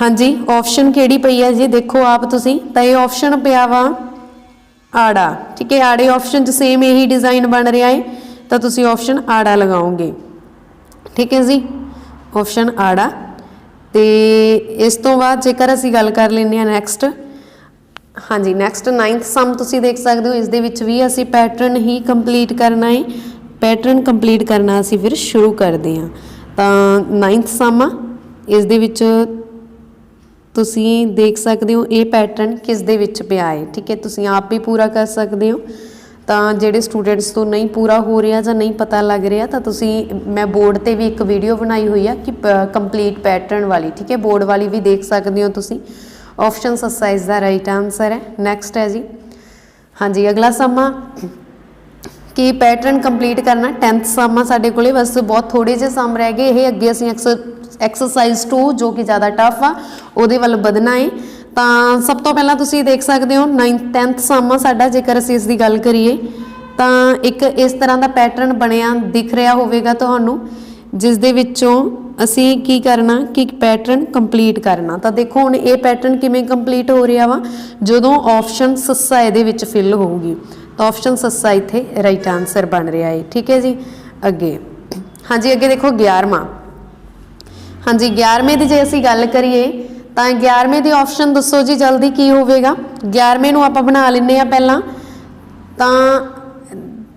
[SPEAKER 1] ਹਾਂਜੀ ਆਪਸ਼ਨ ਕਿਹੜੀ ਪਈ ਹੈ ਜੀ? ਦੇਖੋ ਆਪ ਤੁਸੀਂ। ਤਾਂ ਇਹ ਆਪਸ਼ਨ ਪਿਆ ਵਾ ਆੜਾ। ਠੀਕ ਹੈ, ਆੜੇ ਆਪਸ਼ਨ 'ਚ ਸੇਮ ਇਹੀ ਡਿਜ਼ਾਈਨ ਬਣ ਰਿਹਾ ਹੈ। ਤਾਂ ਤੁਸੀਂ ਆਪਸ਼ਨ ਆੜਾ ਲਗਾਓਗੇ। ਠੀਕ ਹੈ ਜੀ? ਆਪਸ਼ਨ ਆੜਾ। ਤੇ ਇਸ ਤੋਂ ਬਾਅਦ ਜੇਕਰ ਅਸੀਂ ਗੱਲ ਕਰ ਲੈਂਦੇ ਹਾਂ ਨੈਕਸਟ ਹਾਂਜੀ ਨੈਕਸਟ 9th ਸਮ ਤੁਸੀਂ ਦੇਖ ਸਕਦੇ ਹੋ। ਇਸ ਦੇ ਵਿੱਚ ਵੀ ਅਸੀਂ ਪੈਟਰਨ ਹੀ ਕੰਪਲੀਟ ਕਰਨਾ ਹੈ। ਪੈਟਰਨ ਕੰਪਲੀਟ ਕਰਨਾ ਅਸੀਂ ਫਿਰ ਸ਼ੁਰੂ ਕਰਦੇ ਹਾਂ। ਤਾਂ 9th ਸਮ ਆ। ਇਸ ਦੇ ਵਿੱਚ ਤੁਸੀਂ ਦੇਖ ਸਕਦੇ ਹੋ ਇਹ ਪੈਟਰਨ ਕਿਸ ਦੇ ਵਿੱਚ ਪਿਆ ਹੈ, ਠੀਕ ਹੈ? ਤੁਸੀਂ ਆਪ ਵੀ ਪੂਰਾ ਕਰ ਸਕਦੇ ਹੋ। ਤਾਂ ਜਿਹੜੇ ਸਟੂਡੈਂਟਸ ਤੋਂ ਨਹੀਂ ਪੂਰਾ ਹੋ ਰਿਹਾ ਜਾਂ ਨਹੀਂ ਪਤਾ ਲੱਗ ਰਿਹਾ, ਤਾਂ ਤੁਸੀਂ, ਮੈਂ ਬੋਰਡ ਤੇ ਵੀ ਇੱਕ ਵੀਡੀਓ ਬਣਾਈ ਹੋਈ ਆ ਕਿ ਕੰਪਲੀਟ ਪੈਟਰਨ ਵਾਲੀ, ਠੀਕ ਹੈ? ਬੋਰਡ ਵਾਲੀ ਵੀ ਦੇਖ ਸਕਦੇ ਹੋ ਤੁਸੀਂ। ਆਪਸ਼ਨ ਐਕਸਰਸਾਈਜ਼ ਦਾ ਰਾਈਟ ਆਨਸਰ ਹੈ। ਨੈਕਸਟ ਹੈ ਜੀ। ਹਾਂਜੀ, ਅਗਲਾ ਸਮਾਂ। ਕਿ ਪੈਟਰਨ ਕੰਪਲੀਟ ਕਰਨਾ 10th ਸਮ ਆ ਸਾਡੇ ਕੋਲੇ। ਬਸ ਬਹੁਤ ਥੋੜੇ ਜਿਹੇ ਸਮ ਰਹਿ ਗਏ। ਇਹ ਅੱਗੇ ਅਸੀਂ ਅਕਸਰ ਐਕਸਰਸਾਈਜ਼ 2 ਜੋ ਕਿ ਜ਼ਿਆਦਾ ਟਫ ਆ, ਉਹਦੇ ਵੱਲ ਵਧਣਾ ਹੈ ਤਾਂ ਸਭ ਤੋਂ ਪਹਿਲਾਂ ਤੁਸੀਂ ਦੇਖ ਸਕਦੇ ਹੋ 9th 10th ਸਮ ਸਾਡਾ, ਜੇਕਰ ਅਸੀਂ ਇਸ ਦੀ ਗੱਲ ਕਰੀਏ, ਤਾਂ ਇੱਕ ਇਸ ਤਰ੍ਹਾਂ ਦਾ ਪੈਟਰਨ ਬਣਿਆ ਦਿਖ ਰਿਹਾ ਹੋਵੇਗਾ ਤੁਹਾਨੂੰ, ਜਿਸ ਦੇ ਵਿੱਚੋਂ ਅਸੀਂ ਕੀ ਕਰਨਾ, ਕਿ ਪੈਟਰਨ ਕੰਪਲੀਟ ਕਰਨਾ। ਤਾਂ ਦੇਖੋ, ਹੁਣ ਇਹ ਪੈਟਰਨ ਕਿਵੇਂ ਕੰਪਲੀਟ ਹੋ ਰਿਹਾ ਵਾ? ਜਦੋਂ ਆਪਸ਼ਨ ਸੱਸਾ ਇਹਦੇ ਵਿੱਚ ਫਿਲ ਹੋਊਗੀ। ਤਾਂ ਆਪਸ਼ਨ ਸੱਸਾ ਇੱਥੇ ਰਾਈਟ ਆਨਸਰ ਬਣ ਰਿਹਾ ਹੈ ਠੀਕ ਹੈ ਜੀ? ਅੱਗੇ। ਹਾਂਜੀ, ਅੱਗੇ ਦੇਖੋ 11ਵਾਂ ਹਾਂਜੀ 11ਵੇਂ ਦੀ ਜੇ ਅਸੀਂ ਗੱਲ ਕਰੀਏ, ਤਾਂ 11ਵੇਂ ਦੀ ਆਪਸ਼ਨ ਦੱਸੋ ਜੀ, ਜਲਦੀ ਕੀ ਹੋਵੇਗਾ? 11ਵੇਂ ਨੂੰ ਆਪਾਂ ਬਣਾ ਲੈਂਦੇ ਆ ਪਹਿਲਾਂ। ਤਾਂ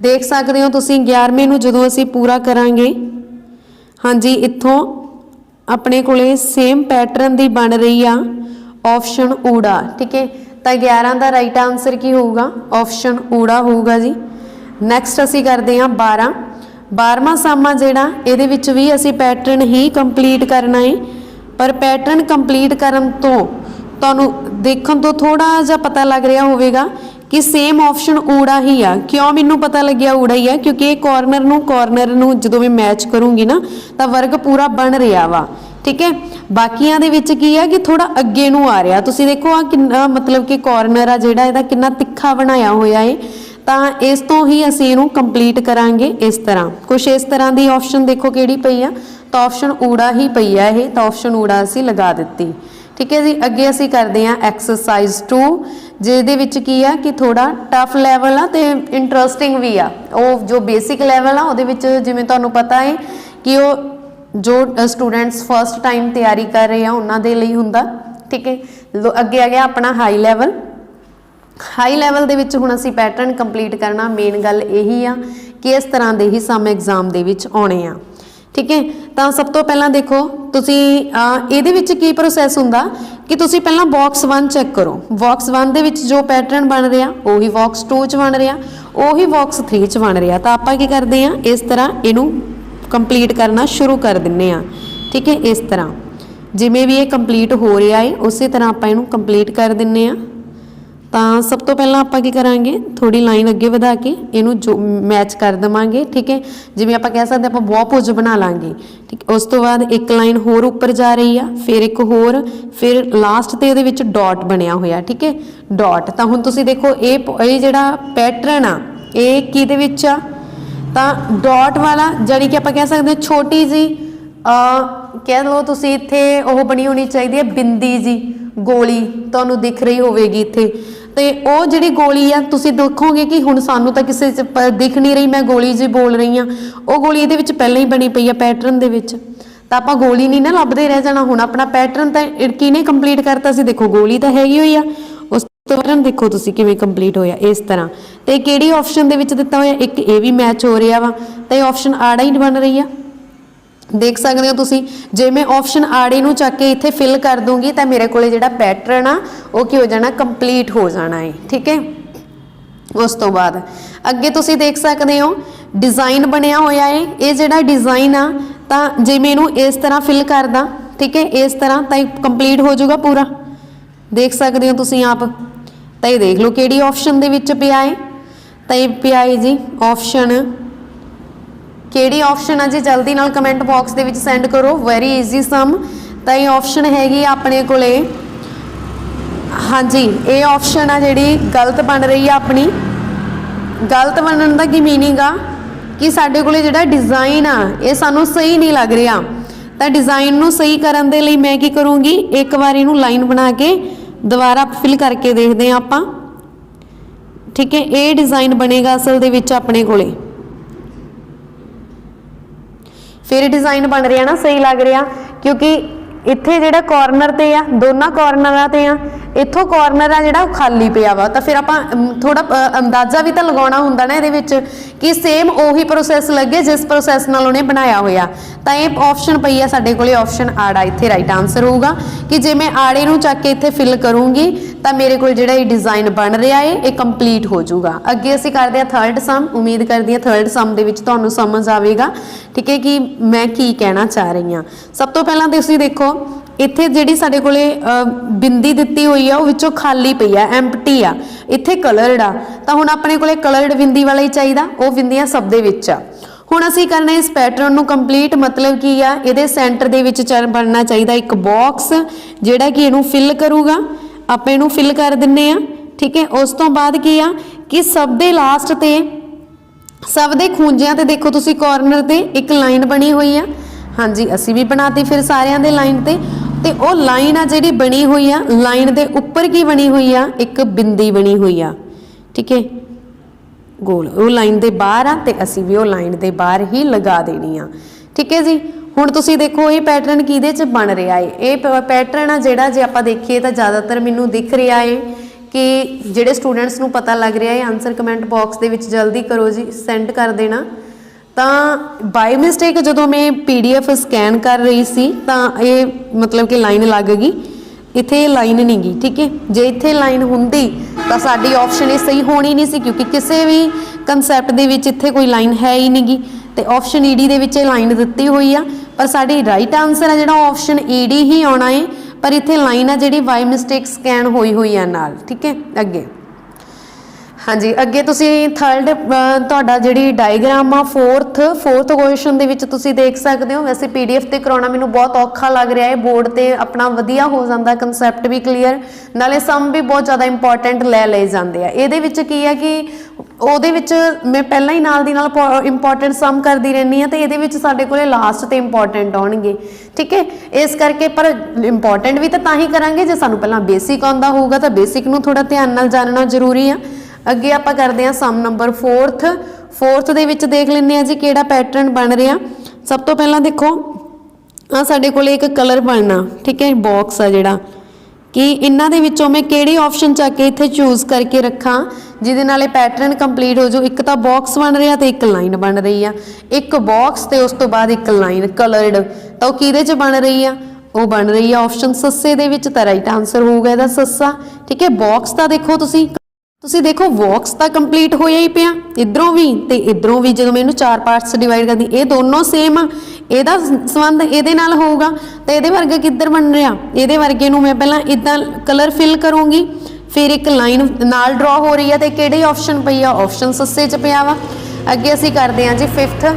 [SPEAKER 1] ਦੇਖ ਸਕਦੇ ਹੋ ਤੁਸੀਂ 11ਵੇਂ ਨੂੰ ਜਦੋਂ ਅਸੀਂ ਪੂਰਾ ਕਰਾਂਗੇ, ਹਾਂਜੀ, ਇੱਥੋਂ ਆਪਣੇ ਕੋਲੇ ਸੇਮ ਪੈਟਰਨ ਦੀ ਬਣ ਰਹੀ ਆ ਆਪਸ਼ਨ ਊੜਾ, ਠੀਕ ਹੈ? ਤਾਂ 11 ਦਾ ਰਾਈਟ ਆਨਸਰ ਕੀ ਹੋਊਗਾ? ਆਪਸ਼ਨ ਊੜਾ ਹੋਊਗਾ ਜੀ। ਨੈਕਸਟ ਅਸੀਂ ਕਰਦੇ ਹਾਂ 12 12ਵਾਂ ਸਾਮਾ ਜਿਹੜਾ, ਇਹਦੇ ਵਿੱਚ ਵੀ ਅਸੀਂ ਪੈਟਰਨ ਹੀ ਕੰਪਲੀਟ ਕਰਨਾ ਹੈ ਪਰ ਪੈਟਰਨ ਕੰਪਲੀਟ ਕਰਨ ਤੋਂ ਤੁਹਾਨੂੰ ਦੇਖਣ ਤੋਂ ਥੋੜਾ ਜਿਹਾ ਪਤਾ ਲੱਗ ਰਿਹਾ ਹੋਵੇਗਾ ਕਿ ਸੇਮ ਆਪਸ਼ਨ ਊੜਾ ਹੀ ਆ। ਕਿਉਂ ਮੈਨੂੰ ਪਤਾ ਲੱਗਿਆ ਊੜਾ ਹੀ ਆ? ਕਿਉਂਕਿ ਇਹ ਕਾਰਨਰ ਨੂੰ ਕਾਰਨਰ ਨੂੰ ਜਦੋਂ ਮੈਂ ਮੈਚ ਕਰੂੰਗੀ ਨਾ, ਤਾਂ ਵਰਗ ਪੂਰਾ ਬਣ ਰਿਹਾ ਵਾ। ਠੀਕ ਹੈ? ਬਾਕੀਆਂ ਦੇ ਵਿੱਚ ਕੀ ਆ ਕਿ ਥੋੜਾ ਅੱਗੇ ਨੂੰ ਆ ਰਿਹਾ। ਤੁਸੀਂ ਦੇਖੋ ਆ ਕਿੰਨਾ ਮਤਲਬ ਕਿ ਕਾਰਨਰ ਆ ਜਿਹੜਾ, ਇਹਦਾ ਕਿੰਨਾ ਤਿੱਖਾ ਬਣਾਇਆ ਹੋਇਆ ਏ। ਤਾਂ ਇਸ ਤੋਂ ਹੀ ਅਸੀਂ ਇਹਨੂੰ ਕੰਪਲੀਟ ਕਰਾਂਗੇ ਇਸ ਤਰ੍ਹਾਂ। ਕੁਝ ਇਸ ਤਰ੍ਹਾਂ ਦੀ ਆਪਸ਼ਨ ਦੇਖੋ ਕਿਹੜੀ ਪਈ ਆ। ਤਾਂ ਆਪਸ਼ਨ ਊੜਾ ਹੀ ਪਈ ਆ ਇਹ, ਤਾਂ ਆਪਸ਼ਨ ਊੜਾ ਅਸੀਂ ਲਗਾ ਦਿੱਤੀ। ਠੀਕ ਹੈ ਜੀ, ਅੱਗੇ ਅਸੀਂ ਕਰਦੇ ਹਾਂ ਐਕਸਰਸਾਈਜ਼ 2 ਜਿਹਦੇ ਵਿੱਚ ਕੀ ਆ ਕਿ ਥੋੜਾ ਟਫ ਲੈਵਲ ਆ ਤੇ ਇੰਟਰਸਟਿੰਗ ਵੀ ਆ। ਉਹ ਜੋ ਬੇਸਿਕ ਲੈਵਲ ਆ, ਉਹਦੇ ਵਿੱਚ ਜਿਵੇਂ ਤੁਹਾਨੂੰ ਪਤਾ ਹੈ ਕਿ ਉਹ ਜੋ ਸਟੂਡੈਂਟਸ ਫਰਸਟ ਟਾਈਮ ਤਿਆਰੀ ਕਰ ਰਹੇ ਆ, ਉਹਨਾਂ ਦੇ ਲਈ ਹੁੰਦਾ। ਠੀਕ ਹੈ ਅੱਗੇ ਆ ਗਿਆ ਆਪਣਾ ਹਾਈ ਲੈਵਲ ਹਾਈ ਲੈਵਲ ਦੇ ਵਿੱਚ ਹੁਣ ਅਸੀਂ ਪੈਟਰਨ ਕੰਪਲੀਟ ਕਰਨਾ ਮੇਨ ਗੱਲ ਇਹੀ ਆ ਕਿ ਇਸ ਤਰ੍ਹਾਂ ਦੇ ਹੀ ਸਮ ਐਗਜ਼ਾਮ ਦੇ ਵਿੱਚ ਆਉਣੇ ਆ। ਠੀਕ ਹੈ? ਤਾਂ ਸਭ ਤੋਂ ਪਹਿਲਾਂ ਦੇਖੋ, ਤੁਸੀਂ ਇਹਦੇ ਵਿੱਚ ਕੀ ਪ੍ਰੋਸੈਸ ਹੁੰਦਾ? ਕਿ ਤੁਸੀਂ ਪਹਿਲਾਂ ਬਾਕਸ 1 ਚੈੱਕ ਕਰੋ। ਬਾਕਸ 1 ਦੇ ਵਿੱਚ ਜੋ ਪੈਟਰਨ ਬਣ ਰਿਹਾ, ਉਹੀ ਬਾਕਸ 2 ਚ ਬਣ ਰਿਹਾ, ਉਹੀ ਬਾਕਸ 3 ਚ ਬਣ ਰਿਹਾ। ਤਾਂ ਆਪਾਂ ਕੀ ਕਰਦੇ ਆ? ਇਸ ਤਰ੍ਹਾਂ ਇਹਨੂੰ ਕੰਪਲੀਟ ਕਰਨਾ ਸ਼ੁਰੂ ਕਰ ਦਿੰਨੇ ਆ। ਠੀਕ ਹੈ? ਇਸ ਤਰ੍ਹਾਂ। ਜਿਵੇਂ ਵੀ ਇਹ ਕੰਪਲੀਟ ਹੋ ਰਿਹਾ ਹੈ ਉਸੇ ਤਰ੍ਹਾਂ ਆਪਾਂ ਇਹਨੂੰ ਕੰਪਲੀਟ ਕਰ ਦਿੰਨੇ ਆ। ਤਾਂ ਸਭ ਤੋਂ ਪਹਿਲਾਂ ਆਪਾਂ ਕੀ ਕਰਾਂਗੇ? ਥੋੜੀ ਲਾਈਨ ਅੱਗੇ ਵਧਾ ਕੇ ਇਹਨੂੰ ਜੋ ਮੈਚ ਕਰ ਦਵਾਂਗੇ, ਠੀਕ ਹੈ? ਜਿਵੇਂ ਆਪਾਂ ਕਹਿ ਸਕਦੇ ਆਪਾਂ ਬਹੁਤ ਬਹੁਭੁਜ ਬਣਾ ਲਾਂਗੇ, ਠੀਕ ਉਸ ਤੋਂ ਬਾਅਦ ਇੱਕ ਲਾਈਨ ਹੋਰ ਉੱਪਰ ਜਾ ਰਹੀ ਆ, ਫਿਰ ਇੱਕ ਹੋਰ, ਫਿਰ ਲਾਸਟ ਤੇ ਇਹਦੇ ਵਿੱਚ ਡਾਟ ਬਣਿਆ ਹੋਇਆ, ਠੀਕ ਹੈ? ਡਾਟ ਤਾਂ ਹੁਣ ਤੁਸੀਂ ਦੇਖੋ, ਇਹ ਪ- ਇਹ ਜਿਹੜਾ ਪੈਟਰਨ ਆ, ਇਹ ਕਿਹਦੇ ਵਿੱਚ ਆ? ਤਾਂ ਡਾਟ ਵਾਲਾ ਜਿਹੜੀ ਕਿ ਆਪਾਂ ਕਹਿ ਸਕਦੇ ਹਾਂ ਛੋਟੀ ਜੀ ਅ ਕਹਿ ਲਓ ਤੁਸੀਂ ਇੱਥੇ ਉਹ ਬਣੀ ਹੋਣੀ ਚਾਹੀਦੀ ਹੈ, ਬਿੰਦੀ ਜੀ ਗੋਲੀ, ਤੁਹਾਨੂੰ ਦਿਖ ਰਹੀ ਹੋਵੇਗੀ ਇੱਥੇ। ਤੇ ਉਹ ਜਿਹੜੀ ਗੋਲੀ ਆ, ਤੁਸੀਂ ਦੇਖੋਗੇ ਕਿ ਹੁਣ ਸਾਨੂੰ ਤਾਂ ਕਿਸੇ ਚ ਪ- ਦਿਖ ਨਹੀਂ ਰਹੀ, ਮੈਂ ਗੋਲੀ ਜੀ ਬੋਲ ਰਹੀ ਆ ਉਹ ਗੋਲੀ ਇਹਦੇ ਵਿੱਚ ਪਹਿਲਾਂ ਹੀ ਬਣੀ ਪਈ ਆ ਪੈਟਰਨ ਦੇ ਵਿੱਚ। ਤਾਂ ਆਪਾਂ ਗੋਲੀ ਨਹੀਂ ਨਾ ਲੱਭਦੇ ਰਹਿ ਜਾਣਾ, ਹੁਣ ਆਪਣਾ ਪੈਟਰਨ ਤਾਂ ਇਹ ਕਿਹਨੇ ਕੰਪਲੀਟ ਕਰਤਾ ਸੀ? ਦੇਖੋ, ਗੋਲੀ ਤਾਂ ਹੈਗੀ ਹੋਈ ਆ। ਉਸ ਤੋਂ ਦੇਖੋ ਤੁਸੀਂ ਕਿਵੇਂ ਕੰਪਲੀਟ ਹੋਇਆ ਇਸ ਤਰ੍ਹਾਂ। ਤੇ ਕਿਹੜੀ ਆਪਸ਼ਨ ਦੇ ਵਿੱਚ ਦਿੱਤਾ ਹੋਇਆ? ਇੱਕ ਇਹ ਵੀ ਮੈਚ ਹੋ ਰਿਹਾ ਵਾ। ਤਾਂ ਇਹ ਆਪਸ਼ਨ ਆੜਾ ਹੀ ਬਣ ਰਹੀ ਆ। ਦੇਖ ਸਕਦੇ ਹੋ ਤੁਸੀਂ। ਜੇ ਮੈਂ ਆਪਸ਼ਨ ਆੜੇ ਨੂੰ ਚੱਕ ਕੇ ਇੱਥੇ ਫਿਲ ਕਰ ਦੂੰਗੀ, ਤਾਂ ਮੇਰੇ ਕੋਲੇ ਜਿਹੜਾ ਪੈਟਰਨ ਆ, ਉਹ ਕੀ ਹੋ ਜਾਣਾ? ਕੰਪਲੀਟ ਹੋ ਜਾਣਾ ਹੈ ਠੀਕ ਹੈ ਉਸ ਤੋਂ ਬਾਅਦ, ਅੱਗੇ ਤੁਸੀਂ ਦੇਖ ਸਕਦੇ ਹੋ ਡਿਜ਼ਾਈਨ ਬਣਿਆ ਹੋਇਆ ਹੈ ਇਹ ਜਿਹੜਾ ਡਿਜ਼ਾਈਨ ਆ, ਤਾਂ ਜੇ ਮੈਂ ਇਹਨੂੰ ਇਸ ਤਰ੍ਹਾਂ ਫਿਲ ਕਰਦਾ ਠੀਕ ਹੈ ਇਸ ਤਰ੍ਹਾਂ ਤਾਂ ਇਹ ਕੰਪਲੀਟ ਹੋ ਜਾਊਗਾ ਪੂਰਾ। ਦੇਖ ਸਕਦੇ ਹੋ ਤੁਸੀਂ ਆਪ। ਤਾਂ ਇਹ ਦੇਖ ਲਓ ਕਿਹੜੀ ਆਪਸ਼ਨ ਦੇ ਵਿੱਚ ਪਿਆ ਹੈ ਤਾਂ ਇਹ ਪਿਆ ਹੈ ਜੀ ਆਪਸ਼ਨ ਕਿਹੜੀ ਆਪਸ਼ਨ ਆ ਜੀ? ਜਲਦੀ ਨਾਲ ਕਮੈਂਟ ਬਾਕਸ ਦੇ ਵਿੱਚ ਸੈਂਡ ਕਰੋ। ਵੈਰੀ ਈਜ਼ੀ ਸਮ ਤਾਂ ਇਹ ਆਪਸ਼ਨ ਹੈਗੀ ਆ ਆਪਣੇ ਕੋਲੇ। ਹਾਂਜੀ, ਇਹ ਆਪਸ਼ਨ ਆ ਜਿਹੜੀ ਗਲਤ ਬਣ ਰਹੀ ਆ ਆਪਣੀ। ਗਲਤ ਬਣਨ ਦਾ ਕੀ ਮੀਨਿੰਗ ਆ? ਕਿ ਸਾਡੇ ਕੋਲੇ ਜਿਹੜਾ ਡਿਜ਼ਾਈਨ ਆ, ਇਹ ਸਾਨੂੰ ਸਹੀ ਨਹੀਂ ਲੱਗ ਰਿਹਾ। ਤਾਂ ਡਿਜ਼ਾਈਨ ਨੂੰ ਸਹੀ ਕਰਨ ਦੇ ਲਈ ਮੈਂ ਕੀ ਕਰੂੰਗੀ? ਇੱਕ ਵਾਰ ਇਹਨੂੰ ਲਾਈਨ ਬਣਾ ਕੇ ਦੁਬਾਰਾ ਫਿਲ ਕਰਕੇ ਦੇਖਦੇ ਆ ਆਪਾਂ। ਠੀਕ ਹੈ? ਇਹ ਡਿਜ਼ਾਈਨ ਬਣੇਗਾ ਅਸਲ ਦੇ ਵਿੱਚ ਆਪਣੇ ਕੋਲੇ। ਫਿਰ ਡਿਜ਼ਾਈਨ ਬਣ ਰਿਹਾ ਨਾ, ਸਹੀ ਲੱਗ ਰਿਹਾ। ਕਿਉਂਕਿ ਇੱਥੇ ਜਿਹੜਾ ਕਾਰਨਰ ਤੇ ਆ, ਦੋਨਾਂ ਕਾਰਨਰਾਂ ਤੇ ਆ, ਇੱਥੋਂ ਕਾਰਨਰ ਆ ਜਿਹੜਾ ਉਹ ਖਾਲੀ ਪਿਆ ਵਾ। ਤਾਂ ਫਿਰ ਆਪਾਂ ਥੋੜਾ ਅੰਦਾਜ਼ਾ ਵੀ ਤਾਂ ਲਗਾਉਣਾ ਹੁੰਦਾ ਨਾ ਇਹਦੇ ਵਿੱਚ ਕਿ ਸੇਮ ਉਹੀ ਪ੍ਰੋਸੈਸ ਲੱਗੇ ਜਿਸ ਪ੍ਰੋਸੈਸ ਨਾਲ ਉਹਨੇ ਬਣਾਇਆ ਹੋਇਆ। ਤਾਂ ਇਹ ਆਪਸ਼ਨ ਪਈ ਆ, ਸਾਡੇ ਕੋਲੇ ਆਪਸ਼ਨ ਆੜਾ ਇੱਥੇ ਰਾਈਟ ਆਨਸਰ ਹੋਊਗਾ ਕਿ ਜੇ ਮੈਂ ਆੜੇ ਨੂੰ ਚੱਕ ਕੇ ਇੱਥੇ ਫਿਲ ਕਰੂੰਗੀ, ਤਾਂ ਮੇਰੇ ਕੋਲ ਜਿਹੜਾ ਇਹ ਡਿਜ਼ਾਈਨ ਬਣ ਰਿਹਾ ਏ, ਇਹ ਕੰਪਲੀਟ ਹੋ ਜਾਊਗਾ। ਅੱਗੇ ਅਸੀਂ ਕਰਦੇ ਹਾਂ ਥਰਡ ਸਮ ਉਮੀਦ ਕਰਦੀ ਹਾਂ ਥਰਡ ਸਮ ਦੇ ਵਿੱਚ ਤੁਹਾਨੂੰ ਸਮਝ ਆਵੇਗਾ, ਠੀਕ ਹੈ ਕਿ ਮੈਂ ਕੀ ਕਹਿਣਾ ਚਾਹ ਰਹੀ ਹਾਂ। ਸਭ ਤੋਂ ਪਹਿਲਾਂ ਤੁਸੀਂ ਦੇਖੋ, ਇੱਥੇ ਜਿਹੜੀ ਸਾਡੇ ਕੋਲੇ ਬਿੰਦੀ ਦਿੱਤੀ ਹੋਈ ਆ, ਉਹ ਵਿੱਚੋਂ ਖਾਲੀ ਪਈ ਆ ਐਮਪਟੀ ਆ। ਇੱਥੇ ਕਲਰਡ ਆ। ਤਾਂ ਹੁਣ ਆਪਣੇ ਕੋਲੇ ਕਲਰਡ ਬਿੰਦੀ ਵਾਲਾ ਹੀ ਚਾਹੀਦਾ, ਉਹ ਬਿੰਦੀਆਂ ਸਭ ਦੇ ਵਿੱਚ ਆ। ਹੁਣ ਅਸੀਂ ਕਰਨਾ ਇਸ ਪੈਟਰਨ ਨੂੰ ਕੰਪਲੀਟ ਮਤਲਬ ਕੀ ਆ? ਇਹਦੇ ਸੈਂਟਰ ਦੇ ਵਿੱਚ ਚਰ ਬਣਨਾ ਚਾਹੀਦਾ ਇੱਕ ਬਾਕਸ ਜਿਹੜਾ ਕਿ ਇਹਨੂੰ ਫਿਲ ਕਰੂਗਾ। ਆਪਾਂ ਇਹਨੂੰ ਫਿਲ ਕਰ ਦਿੰਨੇ ਆ, ਠੀਕ ਹੈ? ਉਸ ਤੋਂ ਬਾਅਦ ਕੀ ਆ? ਕਿ ਸਭ ਦੇ ਲਾਸਟ ਤੇ, ਸਭ ਦੇ ਖੂੰਜਿਆਂ ਤੇ ਦੇਖੋ ਤੁਸੀਂ ਕਾਰਨਰ ਤੇ ਇੱਕ ਲਾਈਨ ਬਣੀ ਹੋਈ ਆ। ਹਾਂਜੀ, ਅਸੀਂ ਵੀ ਬਣਾਤੀ ਫਿਰ ਸਾਰਿਆਂ ਦੇ ਲਾਈਨ ਤੇ। ਤੇ ਉਹ ਲਾਈਨ ਆ ਜਿਹੜੀ ਬਣੀ ਹੋਈ ਆ ਲਾਈਨ ਦੇ ਉੱਪਰ ਕੀ ਬਣੀ ਹੋਈ ਆ? ਇੱਕ ਬਿੰਦੀ ਬਣੀ ਹੋਈ ਆ। ਠੀਕ ਹੈ? ਗੋਲ। ਉਹ ਲਾਈਨ ਦੇ ਬਾਹਰ ਆ ਤੇ ਅਸੀਂ ਵੀ ਉਹ ਲਾਈਨ ਦੇ ਬਾਹਰ ਹੀ ਲਗਾ ਦੇਣੀ ਆ। ਠੀਕ ਹੈ ਜੀ? ਹੁਣ ਤੁਸੀਂ ਦੇਖੋ, ਇਹ ਪੈਟਰਨ ਕਿਹਦੇ ਚ ਬਣ ਰਿਹਾ ਏ? ਇਹ ਪੈਟਰਨ ਆ ਜਿਹੜਾ ਜੇ ਆਪਾਂ ਦੇਖੀਏ ਤਾਂ ਜ਼ਿਆਦਾਤਰ ਮੈਨੂੰ ਦਿਖ ਰਿਹਾ ਏ ਕਿ ਜਿਹੜੇ ਸਟੂਡੈਂਟਸ ਨੂੰ ਪਤਾ ਲੱਗ ਰਿਹਾ ਏ ਆਨਸਰ ਕਮੈਂਟ ਬਾਕਸ ਦੇ ਵਿੱਚ ਜਲਦੀ ਕਰੋ ਜੀ ਸੈਂਡ ਕਰ ਦੇਣਾ। ਤਾਂ ਬਾਈ ਮਿਸਟੇਕ ਜਦੋਂ ਮੈਂ ਪੀਡੀਐਫ ਸਕੈਨ ਕਰ ਰਹੀ ਸੀ, ਤਾਂ ਇਹ ਮਤਲਬ ਕਿ ਲਾਈਨ ਲੱਗ ਗਈ। ਇੱਥੇ ਇਹ ਲਾਈਨ ਨਹੀਂ ਗਈ ਠੀਕ ਹੈ? ਜੇ ਇੱਥੇ ਲਾਈਨ ਹੁੰਦੀ, ਤਾਂ ਸਾਡੀ ਆਪਸ਼ਨ ਇਹ ਸਹੀ ਹੋਣੀ ਨਹੀਂ ਸੀ, ਕਿਉਂਕਿ ਕਿਸੇ ਵੀ ਕਨਸੈਪਟ ਦੇ ਵਿੱਚ ਇੱਥੇ ਕੋਈ ਲਾਈਨ ਹੈ ਹੀ ਨਹੀਂ ਗੀ। ਤੇ ਆਪਸ਼ਨ ਈਡੀ ਦੇ ਵਿੱਚ ਇਹ ਲਾਈਨ ਦਿੱਤੀ ਹੋਈ ਆ, ਪਰ ਸਾਡੀ ਰਾਈਟ ਆਨਸਰ ਆ ਜਿਹੜਾ ਆਪਸ਼ਨ ਈਡੀ ਹੀ ਆਉਣਾ ਹੈ ਪਰ ਇੱਥੇ ਲਾਈਨ ਆ ਜਿਹੜੀ ਬਾਈ ਮਿਸਟੇਕ ਸਕੈਨ ਹੋਈ ਹੋਈ ਆ ਨਾਲ, ਠੀਕ ਹੈ? ਅੱਗੇ। ਹਾਂਜੀ, ਅੱਗੇ ਤੁਸੀਂ ਥਰਡ ਤੁਹਾਡਾ ਜਿਹੜੀ ਡਾਇਗਰਾਮ ਆ ਫੋਰਥ ਫੋਰਥ ਕੁਐਸਚਨ ਦੇ ਵਿੱਚ ਤੁਸੀਂ ਦੇਖ ਸਕਦੇ ਹੋ। ਵੈਸੇ ਪੀਡੀਐਫ ਤੇ ਕਰਾਉਣਾ ਮੈਨੂੰ ਬਹੁਤ ਔਖਾ ਲੱਗ ਰਿਹਾ ਹੈ। ਬੋਰਡ ਤੇ ਆਪਣਾ ਵਧੀਆ ਹੋ ਜਾਂਦਾ ਕਨਸੈਪਟ ਵੀ ਕਲੀਅਰ ਨਾਲੇ ਸਮ ਵੀ ਬਹੁਤ ਜ਼ਿਆਦਾ ਇੰਪੋਰਟੈਂਟ ਲੈ ਲਏ ਜਾਂਦੇ ਆ। ਇਹਦੇ ਵਿੱਚ ਕੀ ਹੈ ਕਿ ਉਹਦੇ ਵਿੱਚ ਮੈਂ ਪਹਿਲਾਂ ਹੀ ਨਾਲ ਦੀ ਨਾਲ ਇੰਪੋਰਟੈਂਟ ਸਮ ਕਰਦੀ ਰਹਿੰਦੀ ਆ ਤੇ ਇਹਦੇ ਵਿੱਚ ਸਾਡੇ ਕੋਲੇ ਲਾਸਟ ਤੇ ਇੰਪੋਰਟੈਂਟ ਆਉਣਗੇ। ਠੀਕ ਹੈ? ਇਸ ਕਰਕੇ ਪਰ ਇੰਪੋਰਟੈਂਟ ਵੀ ਤਾਂ ਤਾਂ ਹੀ ਕਰਾਂਗੇ। ਜੇ ਸਾਨੂੰ ਪਹਿਲਾਂ ਬੇਸਿਕ ਆਉਂਦਾ ਹੋਊਗਾ ਤਾਂ ਬੇਸਿਕ ਨੂੰ ਥੋੜਾ ਧਿਆਨ ਨਾਲ ਜਾਣਨਾ ਜ਼ਰੂਰੀ ਆ। ਅੱਗੇ ਆਪਾਂ ਕਰਦੇ ਹਾਂ ਸਮ ਨੰਬਰ 4th 4th ਦੇ ਵਿੱਚ ਦੇਖ ਲੈਂਦੇ ਆ ਜੀ ਕਿਹੜਾ ਪੈਟਰਨ ਬਣ ਰਿਹਾ। ਸਭ ਤੋਂ ਪਹਿਲਾਂ ਦੇਖੋ ਆ ਸਾਡੇ ਕੋਲੇ ਇੱਕ ਕਲਰ ਬਣਨਾ, ਠੀਕ ਹੈ ਬਾਕਸ ਆ ਜਿਹੜਾ। ਕਿ ਇਹਨਾਂ ਦੇ ਵਿੱਚੋਂ ਮੈਂ ਕਿਹੜੀ ਆਪਸ਼ਨ ਚੱਕ ਕੇ ਇੱਥੇ ਚੂਜ਼ ਕਰਕੇ ਰੱਖਾਂ, ਜਿਹਦੇ ਨਾਲ ਇਹ ਪੈਟਰਨ ਕੰਪਲੀਟ ਹੋ ਜਾਊ। ਇੱਕ ਤਾਂ ਬਾਕਸ ਬਣ ਰਿਹਾ ਤੇ ਇੱਕ ਲਾਈਨ ਬਣ ਰਹੀ ਆ। ਇੱਕ ਬਾਕਸ ਤੇ ਉਸ ਤੋਂ ਬਾਅਦ ਇੱਕ ਲਾਈਨ ਕਲਰਡ ਤਾਂ ਉਹ ਕਿਹਦੇ 'ਚ ਬਣ ਰਹੀ ਆ? ਉਹ ਬਣ ਰਹੀ ਆ ਆਪਸ਼ਨ ਸੱਸੇ ਦੇ ਵਿੱਚ। ਤਾਂ ਰਾਈਟ ਆਨਸਰ ਹੋਊਗਾ ਇਹਦਾ ਸੱਸਾ, ਠੀਕ ਹੈ ਬਾਕਸ ਤਾਂ ਦੇਖੋ ਤੁਸੀਂ। ਤੁਸੀਂ ਦੇਖੋ ਬਾਕਸ ਤਾਂ ਕੰਪਲੀਟ ਹੋਇਆ ਹੀ ਪਿਆ ਇਧਰੋਂ ਵੀ ਤੇ ਇਧਰੋਂ ਵੀ ਜਦੋਂ ਮੈਂ ਇਹਨੂੰ ਚਾਰ ਪਾਰਟਸ ਡਿਵਾਈਡ ਕਰਦੀ, ਇਹ ਦੋਨੋਂ ਸੇਮ ਆ, ਇਹਦਾ ਸੰਬੰਧ ਇਹਦੇ ਨਾਲ ਹੋਊਗਾ, ਤਾਂ ਇਹਦੇ ਵਰਗਾ ਕਿੱਧਰ ਬਣ ਰਿਹਾ? ਇਹਦੇ ਵਰਗੇ ਨੂੰ ਮੈਂ ਪਹਿਲਾਂ ਇਦਾਂ ਕਲਰ ਫਿਲ ਕਰੂੰਗੀ, ਫਿਰ ਇੱਕ ਲਾਈਨ ਨਾਲ ਡਰਾ ਹੋ ਰਹੀ ਆ ਤੇ ਕਿਹੜੇ ਆਪਸ਼ਨ ਪਈ ਆ? ਆਪਸ਼ਨ ਸੱਸੇ 'ਚ ਪਿਆ ਵਾ। ਅੱਗੇ ਅਸੀਂ ਕਰਦੇ ਹਾਂ ਜੀ 5th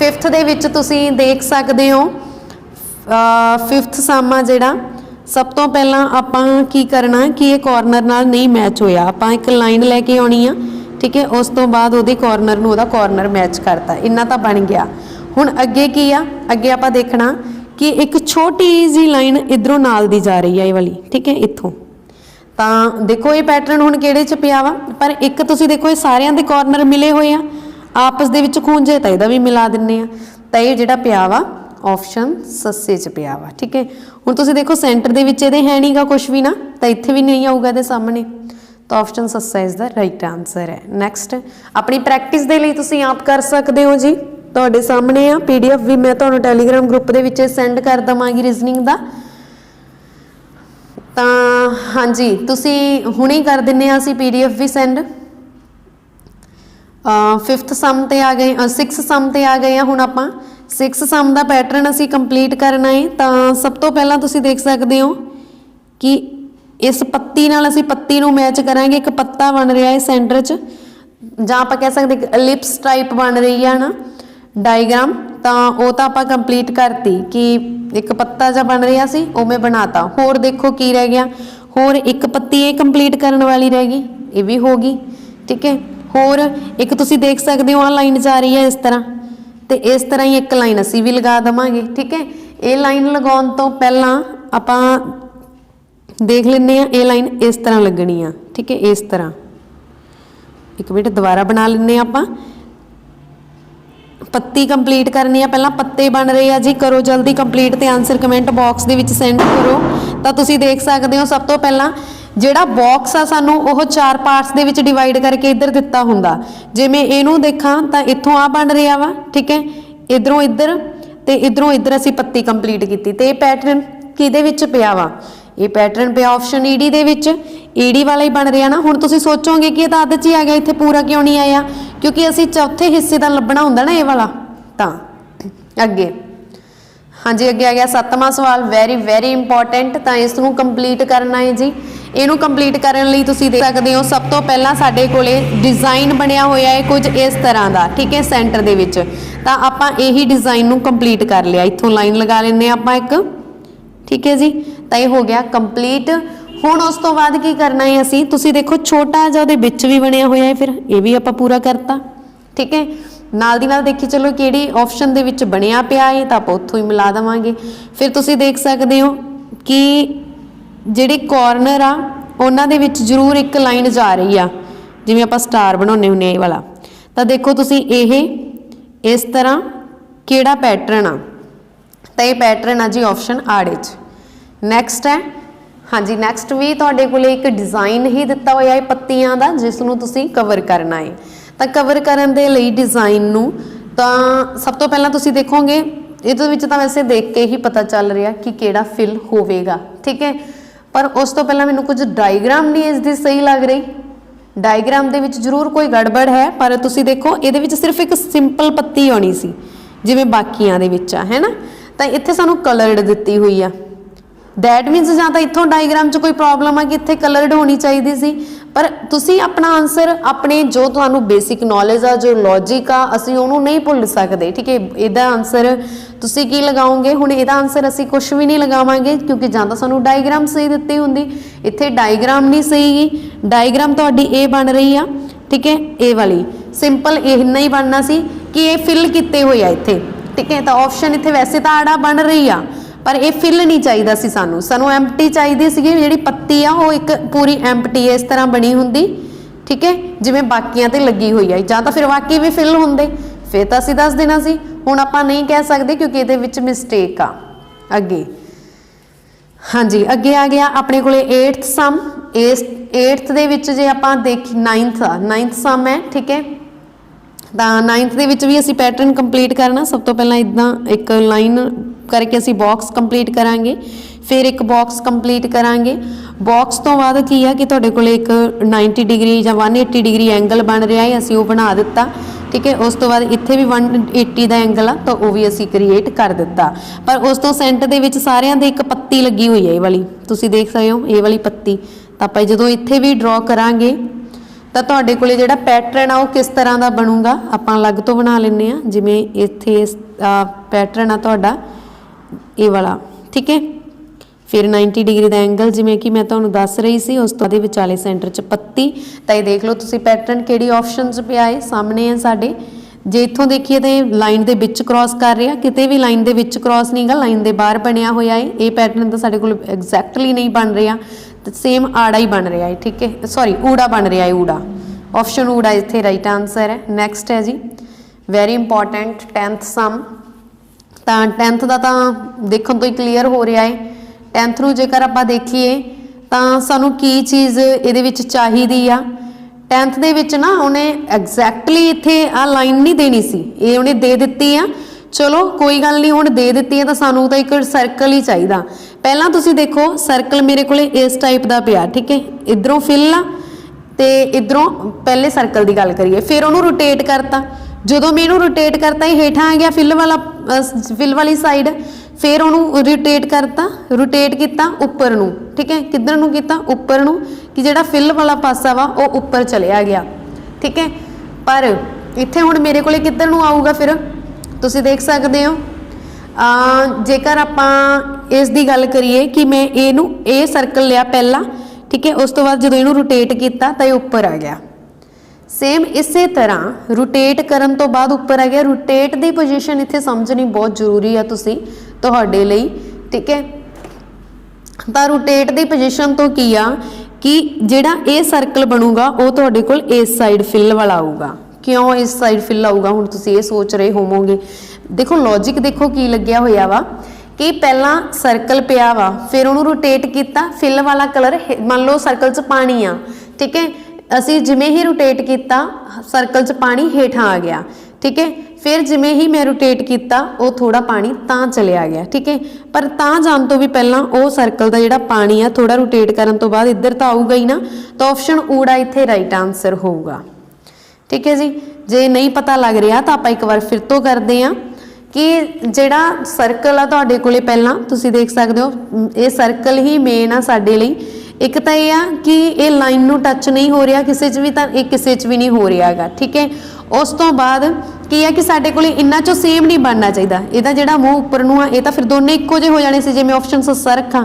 [SPEAKER 1] 5th ਦੇ ਵਿੱਚ ਤੁਸੀਂ ਦੇਖ ਸਕਦੇ ਹੋ 5th ਸਮ ਆ ਜਿਹੜਾ ਸਭ ਤੋਂ ਪਹਿਲਾਂ ਆਪਾਂ ਕੀ ਕਰਨਾ ਕਿ ਇਹ ਕਾਰਨਰ ਨਾਲ ਨਹੀਂ ਮੈਚ ਹੋਇਆ। ਆਪਾਂ ਇੱਕ ਲਾਈਨ ਲੈ ਕੇ ਆਉਣੀ ਆ, ਠੀਕ ਹੈ? ਉਸ ਤੋਂ ਬਾਅਦ ਉਹਦੇ ਕਾਰਨਰ ਨੂੰ ਉਹਦਾ ਕਾਰਨਰ ਮੈਚ ਕਰਤਾ। ਇੰਨਾ ਤਾਂ ਬਣ ਗਿਆ। ਹੁਣ ਅੱਗੇ ਕੀ ਆ? ਅੱਗੇ ਆਪਾਂ ਦੇਖਣਾ ਕਿ ਇੱਕ ਛੋਟੀ ਜੀ ਲਾਈਨ ਇਧਰੋਂ ਨਾਲ ਦੀ ਜਾ ਰਹੀ ਆ ਇਹ ਵਾਲੀ, ਠੀਕ ਹੈ? ਇੱਥੋਂ। ਤਾਂ ਦੇਖੋ ਇਹ ਪੈਟਰਨ ਹੁਣ ਕਿਹੜੇ ਚ ਪਿਆ ਵਾ? ਪਰ ਇੱਕ ਤੁਸੀਂ ਦੇਖੋ, ਇਹ ਸਾਰਿਆਂ ਦੇ ਕਾਰਨਰ ਮਿਲੇ ਹੋਏ ਆ। ਆਪਸ ਦੇ ਵਿੱਚ ਖੂੰਜੇ ਤਾਂ ਇਹਦਾ ਵੀ ਮਿਲਾ ਦਿੰਨੇ ਆ। ਤਾਂ ਇਹ ਜਿਹੜਾ ਪਿਆ ਵਾ ਆਪਸ਼ਨ ਸੱਸੇ ਚ ਪਿਆ ਵਾ, ਠੀਕ ਹੈ? ਹੁਣ ਤੁਸੀਂ ਦੇਖੋ ਸੈਂਟਰ ਦੇ ਵਿੱਚ ਇਹਦੇ ਹੈ ਨਹੀਂਗਾ ਕੁਝ ਵੀ ਨਾ, ਤਾਂ ਇੱਥੇ ਵੀ ਨਹੀਂ ਆਊਗਾ ਇਹਦੇ ਸਾਹਮਣੇ। ਤਾਂ ਆਪਸ਼ਨ ਸੱਸਾ ਇਜ਼ ਦਾ ਰਾਈਟ ਆਨਸਰ ਹੈ। ਨੈਕਸਟ ਆਪਣੀ ਪ੍ਰੈਕਟਿਸ ਦੇ ਲਈ ਤੁਸੀਂ ਆਪ ਕਰ ਸਕਦੇ ਹੋ ਜੀ। ਤੁਹਾਡੇ ਸਾਹਮਣੇ ਆ ਪੀਡੀਐਫ ਵੀ ਮੈਂ ਤੁਹਾਨੂੰ ਟੈਲੀਗ੍ਰਾਮ ਗਰੁੱਪ ਦੇ ਵਿੱਚ ਸੈਂਡ ਕਰ ਦਵਾਂਗੀ ਰੀਜ਼ਨਿੰਗ ਦਾ। ਤਾਂ ਹਾਂਜੀ, ਤੁਸੀਂ ਹੁਣੇ ਕਰ ਦਿੰਨੇ ਆ ਅਸੀਂ ਪੀਡੀਐਫ ਵੀ ਸੈਂਡ ਫਿਫਥ ਸਮ ਤੇ ਆ ਗਏ 6th ਸਮ ਤੇ ਆ ਗਏ ਆ ਹੁਣ ਆਪਾਂ। 6th ਸਮ ਦਾ ਪੈਟਰਨ ਅਸੀਂ ਕੰਪਲੀਟ ਕਰਨਾ ਹੈ ਤਾਂ ਸਭ ਤੋਂ ਪਹਿਲਾਂ ਤੁਸੀਂ ਦੇਖ ਸਕਦੇ ਹੋ ਕਿ ਇਸ ਪੱਤੀ ਨਾਲ ਅਸੀਂ ਪੱਤੀ ਨੂੰ ਮੈਚ ਕਰਾਂਗੇ, ਇੱਕ ਪੱਤਾ ਬਣ ਰਿਹਾ ਹੈ ਸੈਂਟਰ 'ਚ, ਜਾਂ ਆਪਾਂ ਕਹਿ ਸਕਦੇ ਇੱਕ ਐਲਿਪਸ ਟਾਈਪ ਬਣ ਰਹੀ ਹੈ ਨਾ ਡਾਇਗ੍ਰਾਮ ਤਾਂ ਉਹ ਤਾਂ ਆਪਾਂ ਕੰਪਲੀਟ ਕਰਤੀ ਕਿ ਇੱਕ ਪੱਤਾ ਜਿਹਾ ਬਣ ਰਿਹਾ ਸੀ ਉਹ ਮੈਂ ਬਣਾਤਾ। ਹੋਰ ਦੇਖੋ ਕੀ ਰਹਿ ਗਿਆ, ਹੋਰ ਇੱਕ ਪੱਤੀ ਇਹ ਕੰਪਲੀਟ ਕਰਨ ਵਾਲੀ ਰਹਿ ਗਈ, ਇਹ ਵੀ ਹੋ ਗਈ, ਠੀਕ ਹੈ? ਹੋਰ ਇੱਕ ਤੁਸੀਂ ਦੇਖ ਸਕਦੇ ਹੋ ਆ ਲਾਈਨ ਜਾ ਰਹੀ ਹੈ ਇਸ ਤਰ੍ਹਾਂ। ਤੇ ਇਸ ਤਰ੍ਹਾਂ ਹੀ ਇੱਕ ਲਾਈਨ ਅਸੀਂ ਵੀ ਲਗਾ ਦਵਾਂਗੇ, ਠੀਕ ਹੈ? ਇਹ ਲਾਈਨ ਲਗਾਉਣ ਤੋਂ ਪਹਿਲਾਂ ਆਪਾਂ ਦੇਖ ਲੈਂਦੇ ਆ ਇਹ ਲਾਈਨ ਇਸ ਤਰ੍ਹਾਂ ਲੱਗਣੀ ਆ, ਠੀਕ ਹੈ? ਇਸ ਤਰ੍ਹਾਂ। ਇੱਕ ਮਿੰਟ, ਦੁਬਾਰਾ ਬਣਾ ਲੈਂਦੇ ਆ ਆਪਾਂ। ਪੱਤੀ ਕੰਪਲੀਟ ਕਰਨੀ ਆ, ਪਹਿਲਾਂ ਪੱਤੇ ਬਣ ਰਹੇ ਆ ਜੀ, ਕਰੋ ਜਲਦੀ ਕੰਪਲੀਟ ਤੇ ਆਨਸਰ ਕਮੈਂਟ ਬਾਕਸ ਦੇ ਵਿੱਚ ਸੈਂਡ ਕਰੋ। ਤਾਂ ਤੁਸੀਂ ਦੇਖ ਸਕਦੇ ਹੋ, ਸਭ ਤੋਂ ਪਹਿਲਾਂ ਜਿਹੜਾ ਬਾਕਸ ਆ ਸਾਨੂੰ ਉਹ ਚਾਰ ਪਾਰਟਸ ਦੇ ਵਿੱਚ ਡਿਵਾਈਡ ਕਰਕੇ ਇੱਧਰ ਦਿੱਤਾ ਹੁੰਦਾ। ਜਿਵੇਂ ਇਹਨੂੰ ਦੇਖਾਂ ਤਾਂ ਇੱਥੋਂ ਆ ਬਣ ਰਿਹਾ ਵਾ, ਠੀਕ ਹੈ? ਇਧਰੋਂ ਇੱਧਰ ਤੇ ਇਧਰੋਂ ਇੱਧਰ ਅਸੀਂ ਪੱਤੀ ਕੰਪਲੀਟ ਕੀਤੀ ਤੇ ਇਹ ਪੈਟਰਨ ਕਿਹਦੇ ਵਿੱਚ ਪਿਆ ਵਾ? ਇਹ ਪੈਟਰਨ ਪਿਆ ਆਪਸ਼ਨ ਈਡੀ ਦੇ ਵਿੱਚ। ਈਡੀ ਵਾਲਾ ਹੀ ਬਣ ਰਿਹਾ ਨਾ। ਹੁਣ ਤੁਸੀਂ ਸੋਚੋਗੇ ਕਿ ਇਹ ਤਾਂ ਅੱਧ 'ਚ ਹੀ ਆ ਗਿਆ, ਇੱਥੇ ਪੂਰਾ ਕਿਉਂ ਨਹੀਂ ਆਇਆ? ਕਿਉਂਕਿ ਅਸੀਂ ਚੌਥੇ ਹਿੱਸੇ ਦਾ ਲੱਭਣਾ ਹੁੰਦਾ ਨਾ ਇਹ ਵਾਲਾ। ਤਾਂ, ਅੱਗੇ। ਹਾਂਜੀ, ਅੱਗੇ ਆ ਗਿਆ ਸੱਤਵਾਂ ਸਵਾਲ। ਵੈਰੀ ਵੈਰੀ ਇੰਪੋਰਟੈਂਟ ਤਾਂ ਇਸ ਨੂੰ ਕੰਪਲੀਟ ਕਰਨਾ ਹੈ ਜੀ। ਇਹਨੂੰ ਕੰਪਲੀਟ ਕਰਨ ਲਈ ਤੁਸੀਂ ਦੇਖ ਸਕਦੇ ਹੋ, ਸਭ ਤੋਂ ਪਹਿਲਾਂ ਸਾਡੇ ਕੋਲੇ ਡਿਜ਼ਾਈਨ ਬਣਿਆ ਹੋਇਆ ਹੈ ਕੁਝ ਇਸ ਤਰ੍ਹਾਂ ਦਾ, ਠੀਕ ਹੈ ਸੈਂਟਰ ਦੇ ਵਿੱਚ। ਤਾਂ ਆਪਾਂ ਇਹੀ ਡਿਜ਼ਾਈਨ ਨੂੰ ਕੰਪਲੀਟ ਕਰ ਲਿਆ। ਇੱਥੋਂ ਲਾਈਨ ਲਗਾ ਲੈਂਦੇ ਹਾਂ ਆਪਾਂ ਇੱਕ, ਠੀਕ ਹੈ ਜੀ? ਤਾਂ ਇਹ ਹੋ ਗਿਆ ਕੰਪਲੀਟ ਹੁਣ ਉਸ ਤੋਂ ਬਾਅਦ ਕੀ ਕਰਨਾ ਹੈ ਅਸੀਂ? ਤੁਸੀਂ ਦੇਖੋ, ਛੋਟਾ ਜਿਹਾ ਉਹਦੇ ਵਿੱਚ ਵੀ ਬਣਿਆ ਹੋਇਆ ਹੈ ਫਿਰ, ਇਹ ਵੀ ਆਪਾਂ ਪੂਰਾ ਕਰਤਾ, ਠੀਕ ਹੈ? ਨਾਲ ਦੀ ਨਾਲ ਦੇਖੀ ਚਲੋ ਕਿਹੜੀ ਆਪਸ਼ਨ ਦੇ ਵਿੱਚ ਬਣਿਆ ਪਿਆ ਹੈ ਤਾਂ ਆਪਾਂ ਉੱਥੋਂ ਹੀ ਮਿਲਾ ਦੇਵਾਂਗੇ। ਫਿਰ ਤੁਸੀਂ ਦੇਖ ਸਕਦੇ ਹੋ ਕਿ ਜਿਹੜੇ ਕਾਰਨਰ ਆ, ਉਹਨਾਂ ਦੇ ਵਿੱਚ ਜ਼ਰੂਰ ਇੱਕ ਲਾਈਨ ਜਾ ਰਹੀ ਆ। ਜਿਵੇਂ ਆਪਾਂ ਸਟਾਰ ਬਣਾਉਨੇ ਹੁੰਨੇ ਆ ਇਹ ਵਾਲਾ। ਤਾਂ ਦੇਖੋ ਤੁਸੀਂ ਇਹ, ਇਸ ਤਰ੍ਹਾਂ ਕਿਹੜਾ ਪੈਟਰਨ ਆ? ਤਾਂ ਇਹ ਪੈਟਰਨ ਆ ਜੀ ਆਪਸ਼ਨ ਆੜੇ 'ਚ ਨੈਕਸਟ ਹੈ। ਹਾਂਜੀ ਨੈਕਸਟ ਵੀ ਤੁਹਾਡੇ ਕੋਲੇ ਇੱਕ ਡਿਜ਼ਾਈਨ ਹੀ ਦਿੱਤਾ ਹੋਇਆ ਹੈ ਪੱਤੀਆਂ ਦਾ, ਜਿਸ ਨੂੰ ਤੁਸੀਂ ਕਵਰ ਕਰਨਾ ਹੈ। ਤਾਂ ਕਵਰ ਕਰਨ ਦੇ ਲਈ ਡਿਜ਼ਾਈਨ ਨੂੰ ਤਾਂ ਸਭ ਤੋਂ ਪਹਿਲਾਂ ਤੁਸੀਂ ਦੇਖੋਗੇ, ਇਹਦੇ ਵਿੱਚ ਤਾਂ ਵੈਸੇ ਦੇਖ ਕੇ ਹੀ ਪਤਾ ਚੱਲ ਰਿਹਾ ਕਿ ਕਿਹੜਾ ਫਿਲ ਹੋਵੇਗਾ। ਠੀਕ ਹੈ? ਪਰ ਉਸ ਤੋਂ ਪਹਿਲਾਂ ਮੈਨੂੰ ਕੁਝ ਡਾਇਗ੍ਰਾਮ ਨਹੀਂ ਇਸ ਦੀ ਸਹੀ ਲੱਗ ਰਹੀ। ਡਾਇਗ੍ਰਾਮ ਦੇ ਵਿੱਚ ਜ਼ਰੂਰ ਕੋਈ ਗੜਬੜ ਹੈ, ਪਰ ਤੁਸੀਂ ਦੇਖੋ, ਇਹਦੇ ਵਿੱਚ ਸਿਰਫ ਇੱਕ ਸਿੰਪਲ ਪੱਤੀ ਆਉਣੀ ਸੀ, ਜਿਵੇਂ ਬਾਕੀਆਂ ਦੇ ਵਿੱਚ ਆ, ਹੈ ਨਾ? ਤਾਂ ਇੱਥੇ ਸਾਨੂੰ ਕਲਰਡ ਦਿੱਤੀ ਹੋਈ ਆ। ਦੈਟ ਮੀਨਸ ਜਾਂ ਤਾਂ ਇੱਥੋਂ ਡਾਇਗ੍ਰਾਮ 'ਚ ਕੋਈ ਪ੍ਰੋਬਲਮ ਆ ਕਿ ਇੱਥੇ ਕਲਰਡ ਹੋਣੀ ਚਾਹੀਦੀ ਸੀ। ਪਰ ਤੁਸੀਂ ਆਪਣਾ ਆਨਸਰ ਆਪਣੇ ਜੋ ਤੁਹਾਨੂੰ ਬੇਸਿਕ ਨੌਲੇਜ ਆ, ਜੋ ਲੌਜੀਕ ਆ, ਅਸੀਂ ਉਹਨੂੰ ਨਹੀਂ ਭੁੱਲ ਸਕਦੇ, ਠੀਕ ਹੈ? ਇਹਦਾ ਆਨਸਰ ਤੁਸੀਂ ਕੀ ਲਗਾਓਗੇ? ਹੁਣ ਇਹਦਾ ਆਨਸਰ ਅਸੀਂ ਕੁਝ ਵੀ ਨਹੀਂ ਲਗਾਵਾਂਗੇ, ਕਿਉਂਕਿ ਜਾਂ ਤਾਂ ਸਾਨੂੰ ਡਾਇਗਰਾਮ ਸਹੀ ਦਿੱਤੀ ਹੁੰਦੀ। ਇੱਥੇ ਡਾਇਗ੍ਰਾਮ ਨਹੀਂ ਸਹੀ ਡਾਇਗ੍ਰਾਮ ਤੁਹਾਡੀ ਇਹ ਬਣ ਰਹੀ ਆ, ਠੀਕ ਹੈ? ਇਹ ਵਾਲੀ। ਸਿੰਪਲ ਇਹ ਨਹੀਂ ਬਣਨਾ ਸੀ ਕਿ ਇਹ ਫਿਲ ਕੀਤੇ ਹੋਏ ਆ ਇੱਥੇ। ਠੀਕ ਹੈ? ਤਾਂ ਆਪਸ਼ਨ ਇੱਥੇ ਵੈਸੇ ਤਾਂ ਆੜਾ ਬਣ ਰਹੀ ਆ। ਪਰ ਇਹ ਫਿਲ ਨਹੀਂ ਚਾਹੀਦਾ ਸੀ ਸਾਨੂੰ। ਸਾਨੂੰ ਐਮਪਟੀ ਚਾਹੀਦੀ ਸੀਗੀ, ਜਿਹੜੀ ਪੱਤੀ ਆ, ਉਹ ਇੱਕ ਪੂਰੀ ਐਮਪਟੀ ਇਸ ਤਰ੍ਹਾਂ ਬਣੀ ਹੁੰਦੀ। ਠੀਕ ਹੈ? ਜਿਵੇਂ ਬਾਕੀਆਂ ਤੇ ਲੱਗੀ ਹੋਈ ਆ। ਜਾਂ ਤਾਂ ਫਿਰ ਵਾਕਈ ਵੀ ਫਿਲ ਹੁੰਦੇ। ਫਿਰ ਤਾਂ ਅਸੀਂ ਦੱਸ ਦੇਣਾ ਸੀ। ਹੁਣ ਆਪਾਂ ਨਹੀਂ ਕਹਿ ਸਕਦੇ ਕਿਉਂਕਿ ਇਹਦੇ ਵਿੱਚ ਮਿਸਟੇਕ ਆ। ਅੱਗੇ। ਹਾਂਜੀ, ਅੱਗੇ ਆ ਗਿਆ ਆਪਣੇ ਕੋਲੇ 8th ਸਮ ਇਸ 8th ਦੇ ਵਿੱਚ ਜੇ ਆਪਾਂ ਦੇਖੀ 9th ਆ। 9th ਸਮ ਹੈ, ਠੀਕ ਹੈ? ਤਾਂ 9th ਦੇ ਵਿੱਚ ਵੀ ਅਸੀਂ ਪੈਟਰਨ ਕੰਪਲੀਟ ਕਰਨਾ। ਸਭ ਤੋਂ ਪਹਿਲਾਂ ਇਦਾਂ ਇੱਕ ਲਾਈਨ ਕਰਕੇ ਅਸੀਂ ਬਾਕਸ ਕੰਪਲੀਟ ਕਰਾਂਗੇ। ਫਿਰ ਇੱਕ ਬਾਕਸ ਕੰਪਲੀਟ ਕਰਾਂਗੇ। ਬਾਕਸ ਤੋਂ ਬਾਅਦ ਕੀ ਆ ਕਿ ਤੁਹਾਡੇ ਕੋਲ ਇੱਕ 90 ਡਿਗਰੀ ਜਾਂ 180 ਡਿਗਰੀ ਐਂਗਲ ਬਣ ਰਿਹਾ ਹੈ, ਅਸੀਂ ਉਹ ਬਣਾ ਦਿੱਤਾ। ਠੀਕ ਹੈ, ਉਸ ਤੋਂ ਬਾਅਦ ਇੱਥੇ ਵੀ 180 ਦਾ ਐਂਗਲ ਆ, ਤਾਂ ਉਹ ਵੀ ਅਸੀਂ ਕ੍ਰੀਏਟ ਕਰ ਦਿੱਤਾ। ਪਰ ਉਸ ਤੋਂ ਸੈਂਟਰ ਦੇ ਵਿੱਚ ਸਾਰਿਆਂ ਦੇ ਇੱਕ ਪੱਤੀ ਲੱਗੀ ਹੋਈ ਹੈ, ਇਹ ਵਾਲੀ। ਤੁਸੀਂ ਦੇਖ ਸਕਦੇ ਹੋ, ਇਹ ਵਾਲੀ ਪੱਤੀ। ਤਾਂ ਆਪਾਂ ਜਦੋਂ ਇੱਥੇ ਵੀ ਡਰਾ ਕਰਾਂਗੇ, ਤਾਂ ਤੁਹਾਡੇ ਕੋਲੇ ਜਿਹੜਾ ਪੈਟਰਨ ਆ, ਉਹ ਕਿਸ ਤਰ੍ਹਾਂ ਦਾ ਬਣੂਗਾ, ਆਪਾਂ ਅਲੱਗ ਤੋਂ ਬਣਾ ਲੈਂਦੇ ਆ ਜਿਵੇਂ ਇੱਥੇ ਪੈਟਰਨ ਆ ਤੁਹਾਡਾ। ਇਹ ਵਾਲਾ, ਠੀਕ ਹੈ? ਫਿਰ 90 ਡਿਗਰੀ ਦਾ ਐਂਗਲ ਜਿਵੇਂ ਕਿ ਮੈਂ ਤੁਹਾਨੂੰ ਦੱਸ ਰਹੀ ਸੀ, ਉਸ ਤੋਂ ਦੇ ਵਿਚਾਲੇ ਸੈਂਟਰ 'ਚ ਪੱਤੀ, ਤਾਂ ਇਹ ਦੇਖ ਲਓ ਤੁਸੀਂ ਪੈਟਰਨ ਕਿਹੜੀ ਆਪਸ਼ਨ 'ਚ ਪਿਆ ਹੈ ਸਾਹਮਣੇ ਹੈ ਸਾਡੇ। ਜੇ ਇੱਥੋਂ ਦੇਖੀਏ ਤਾਂ ਇਹ ਲਾਈਨ ਦੇ ਵਿੱਚ ਕ੍ਰਾਸ ਕਰ ਰਿਹਾ, ਕਿਤੇ ਵੀ ਲਾਈਨ ਦੇ ਵਿੱਚ ਕ੍ਰਾਸ ਨਹੀਂਗਾ ਲਾਈਨ ਦੇ ਬਾਹਰ ਬਣਿਆ ਹੋਇਆ ਹੈ ਇਹ ਪੈਟਰਨ ਤਾਂ ਸਾਡੇ ਕੋਲ ਐਗਜ਼ੈਕਟਲੀ ਨਹੀਂ ਬਣ ਰਿਹਾ, ਤੇ ਸੇਮ ਆੜਾ ਹੀ ਬਣ ਰਿਹਾ ਹੈ ਠੀਕ ਹੈ? ਸੌਰੀ ਊੜਾ ਬਣ ਰਿਹਾ ਹੈ ਊੜਾ। ਆਪਸ਼ਨ ਊੜਾ ਇੱਥੇ ਰਾਈਟ ਆਨਸਰ ਹੈ। ਨੈਕਸਟ ਹੈ ਜੀ। ਵੈਰੀ ਇੰਪੋਰਟੈਂਟ 10th ਸਮ ਤਾਂ 10th ਦਾ ਤਾਂ ਦੇਖਣ ਤੋਂ ਹੀ ਕਲੀਅਰ ਹੋ ਰਿਹਾ ਹੈ। 10th ਨੂੰ ਜੇਕਰ ਆਪਾਂ ਦੇਖੀਏ, ਤਾਂ ਸਾਨੂੰ ਕੀ ਚੀਜ਼ ਇਹਦੇ ਵਿੱਚ ਚਾਹੀਦੀ ਆ? 10th ਦੇ ਵਿੱਚ ਨਾ ਉਹਨੇ ਐਗਜ਼ੈਕਟਲੀ ਇੱਥੇ ਆ ਲਾਈਨ ਨਹੀਂ ਦੇਣੀ ਸੀ। ਇਹ ਉਹਨੇ ਦੇ ਦਿੱਤੀ ਆ। ਚਲੋ, ਕੋਈ ਗੱਲ ਨਹੀਂ, ਹੁਣ ਦੇ ਦਿੱਤੀ ਹੈ ਤਾਂ ਸਾਨੂੰ ਤਾਂ ਇੱਕ ਸਰਕਲ ਹੀ ਚਾਹੀਦਾ। ਪਹਿਲਾਂ ਤੁਸੀਂ ਦੇਖੋ ਸਰਕਲ ਮੇਰੇ ਕੋਲੇ ਇਸ ਟਾਈਪ ਦਾ ਪਿਆ, ਠੀਕ ਹੈ? ਇਧਰੋਂ ਫਿਲ ਆ ਤੇ ਇਧਰੋਂ ਪਹਿਲੇ ਸਰਕਲ ਦੀ ਗੱਲ ਕਰੀਏ। ਫਿਰ ਉਹਨੂੰ ਰੋਟੇਟ ਕਰਤਾ। ਜਦੋਂ ਮੈਂ ਇਹਨੂੰ ਰੋਟੇਟ ਕਰਤਾ, ਇਹ ਹੇਠਾਂ ਆ ਗਿਆ ਫਿਲ ਵਾਲਾ ਫਿਲ ਵਾਲੀ ਸਾਈਡ ਫਿਰ ਉਹਨੂੰ ਰੋਟੇਟ ਕਰਤਾ ਰੋਟੇਟ ਕੀਤਾ ਉੱਪਰ ਨੂੰ, ਠੀਕ ਹੈ? ਕਿੱਧਰ ਨੂੰ ਕੀਤਾ? ਉੱਪਰ ਨੂੰ, ਕਿ ਜਿਹੜਾ ਫਿਲ ਵਾਲਾ ਪਾਸਾ ਵਾ, ਉਹ ਉੱਪਰ ਚਲਿਆ ਗਿਆ, ਠੀਕ ਹੈ? ਪਰ ਇੱਥੇ ਹੁਣ ਮੇਰੇ ਕੋਲੇ ਕਿੱਧਰ ਨੂੰ ਆਊਗਾ ਫਿਰ? ਤੁਸੀਂ ਦੇਖ ਸਕਦੇ ਹੋ। ਜੇਕਰ ਆਪਾਂ ਇਸ ਦੀ ਗੱਲ ਕਰੀਏ ਕਿ ਮੈਂ ਇਹਨੂੰ, ਇਹ ਸਰਕਲ ਲਿਆ ਪਹਿਲਾਂ, ਠੀਕ ਹੈ? ਉਸ ਤੋਂ ਬਾਅਦ ਜਦੋਂ ਇਹਨੂੰ ਰੋਟੇਟ ਕੀਤਾ, ਤਾਂ ਇਹ ਉੱਪਰ ਆ ਗਿਆ। ਸੇਮ ਇਸੇ ਤਰ੍ਹਾਂ ਰੋਟੇਟ ਕਰਨ ਤੋਂ ਬਾਅਦ ਉੱਪਰ ਆ ਗਿਆ। ਰੋਟੇਟ ਦੀ ਪੋਜੀਸ਼ਨ ਇੱਥੇ ਸਮਝਣੀ ਬਹੁਤ ਜ਼ਰੂਰੀ ਆ ਤੁਸੀਂ ਤੁਹਾਡੇ ਲਈ, ਠੀਕ ਹੈ? ਤਾਂ ਰੋਟੇਟ ਦੀ ਪੋਜੀਸ਼ਨ ਤੋਂ ਕੀ ਆ? ਕਿ ਜਿਹੜਾ ਇਹ ਸਰਕਲ ਬਣੂਗਾ, ਉਹ ਤੁਹਾਡੇ ਕੋਲ ਇਸ ਸਾਈਡ ਫਿਲ ਵਾਲਾ ਆਊਗਾ। ਕਿਉਂ ਇਸ ਸਾਈਡ ਫਿਲ ਆਊਗਾ? ਹੁਣ ਤੁਸੀਂ ਇਹ ਸੋਚ ਰਹੇ ਹੋਵੋਗੇ। ਦੇਖੋ ਲੌਜੀਕ ਦੇਖੋ ਕੀ ਲੱਗਿਆ ਹੋਇਆ ਵਾ। ਕਿ ਪਹਿਲਾਂ ਸਰਕਲ ਪਿਆ ਵਾ, ਫਿਰ ਉਹਨੂੰ ਰੋਟੇਟ ਕੀਤਾ। ਫਿਲ ਵਾਲਾ ਕਲਰ ਮੰਨ ਲਓ ਸਰਕਲ 'ਚ ਪਾਣੀ ਆ, ਠੀਕ ਹੈ? ਅਸੀਂ ਜਿਵੇਂ ਹੀ ਰੋਟੇਟ ਕੀਤਾ ਸਰਕਲ 'ਚ ਪਾਣੀ ਹੇਠਾਂ ਆ ਗਿਆ, ਠੀਕ ਹੈ? ਫਿਰ ਜਿਵੇਂ ਹੀ ਮੈਂ ਰੋਟੇਟ ਕੀਤਾ, ਉਹ ਥੋੜਾ ਪਾਣੀ ਤਾਂ ਚਲਿਆ ਗਿਆ, ਠੀਕ ਹੈ? ਪਰ ਤਾਂ ਜਾਣ ਤੋਂ ਵੀ ਪਹਿਲਾਂ ਉਹ ਸਰਕਲ ਦਾ ਜਿਹੜਾ ਪਾਣੀ ਆ ਥੋੜਾ ਰੋਟੇਟ ਕਰਨ ਤੋਂ ਬਾਅਦ ਇੱਧਰ ਤਾਂ ਆਊਗਾ ਹੀ ਨਾ, ਤਾਂ ਆਪਸ਼ਨ ਊੜਾ ਇੱਥੇ ਰਾਈਟ ਆਨਸਰ ਹੋਊਗਾ। ਠੀਕ ਹੈ ਜੀ? ਜੇ ਨਹੀਂ ਪਤਾ ਲੱਗ ਰਿਹਾ, ਤਾਂ ਆਪਾਂ ਇੱਕ ਵਾਰ ਫਿਰ ਤੋਂ ਕਰਦੇ ਹਾਂ ਕਿ ਜਿਹੜਾ ਸਰਕਲ ਆ ਤੁਹਾਡੇ ਕੋਲੇ ਪਹਿਲਾਂ, ਤੁਸੀਂ ਦੇਖ ਸਕਦੇ ਹੋ, ਇਹ ਸਰਕਲ ਹੀ ਮੇਨ ਆ ਸਾਡੇ ਲਈ। ਇੱਕ ਤਾਂ ਇਹ ਆ ਕਿ ਇਹ ਲਾਈਨ ਨੂੰ ਟੱਚ ਨਹੀਂ ਹੋ ਰਿਹਾ ਕਿਸੇ 'ਚ ਵੀ, ਤਾਂ ਇਹ ਕਿਸੇ 'ਚ ਵੀ ਨਹੀਂ ਹੋ ਰਿਹਾਗਾ, ਠੀਕ ਹੈ? ਉਸ ਤੋਂ ਬਾਅਦ ਕੀ ਆ ਕਿ ਸਾਡੇ ਕੋਲੇ ਇੰਨਾ ਚੋਂ ਸੇਮ ਨਹੀਂ ਬਣਨਾ ਚਾਹੀਦਾ। ਇਹਦਾ ਜਿਹੜਾ ਮੂੰਹ ਉੱਪਰ ਨੂੰ ਆ, ਇਹ ਤਾਂ ਫਿਰ ਦੋਨੇ ਇੱਕੋ ਜਿਹੇ ਹੋ ਜਾਣੇ ਸੀ। ਜੇ ਮੈਂ ਆਪਸ਼ਨ ਸੱਸਾ ਰੱਖਾਂ,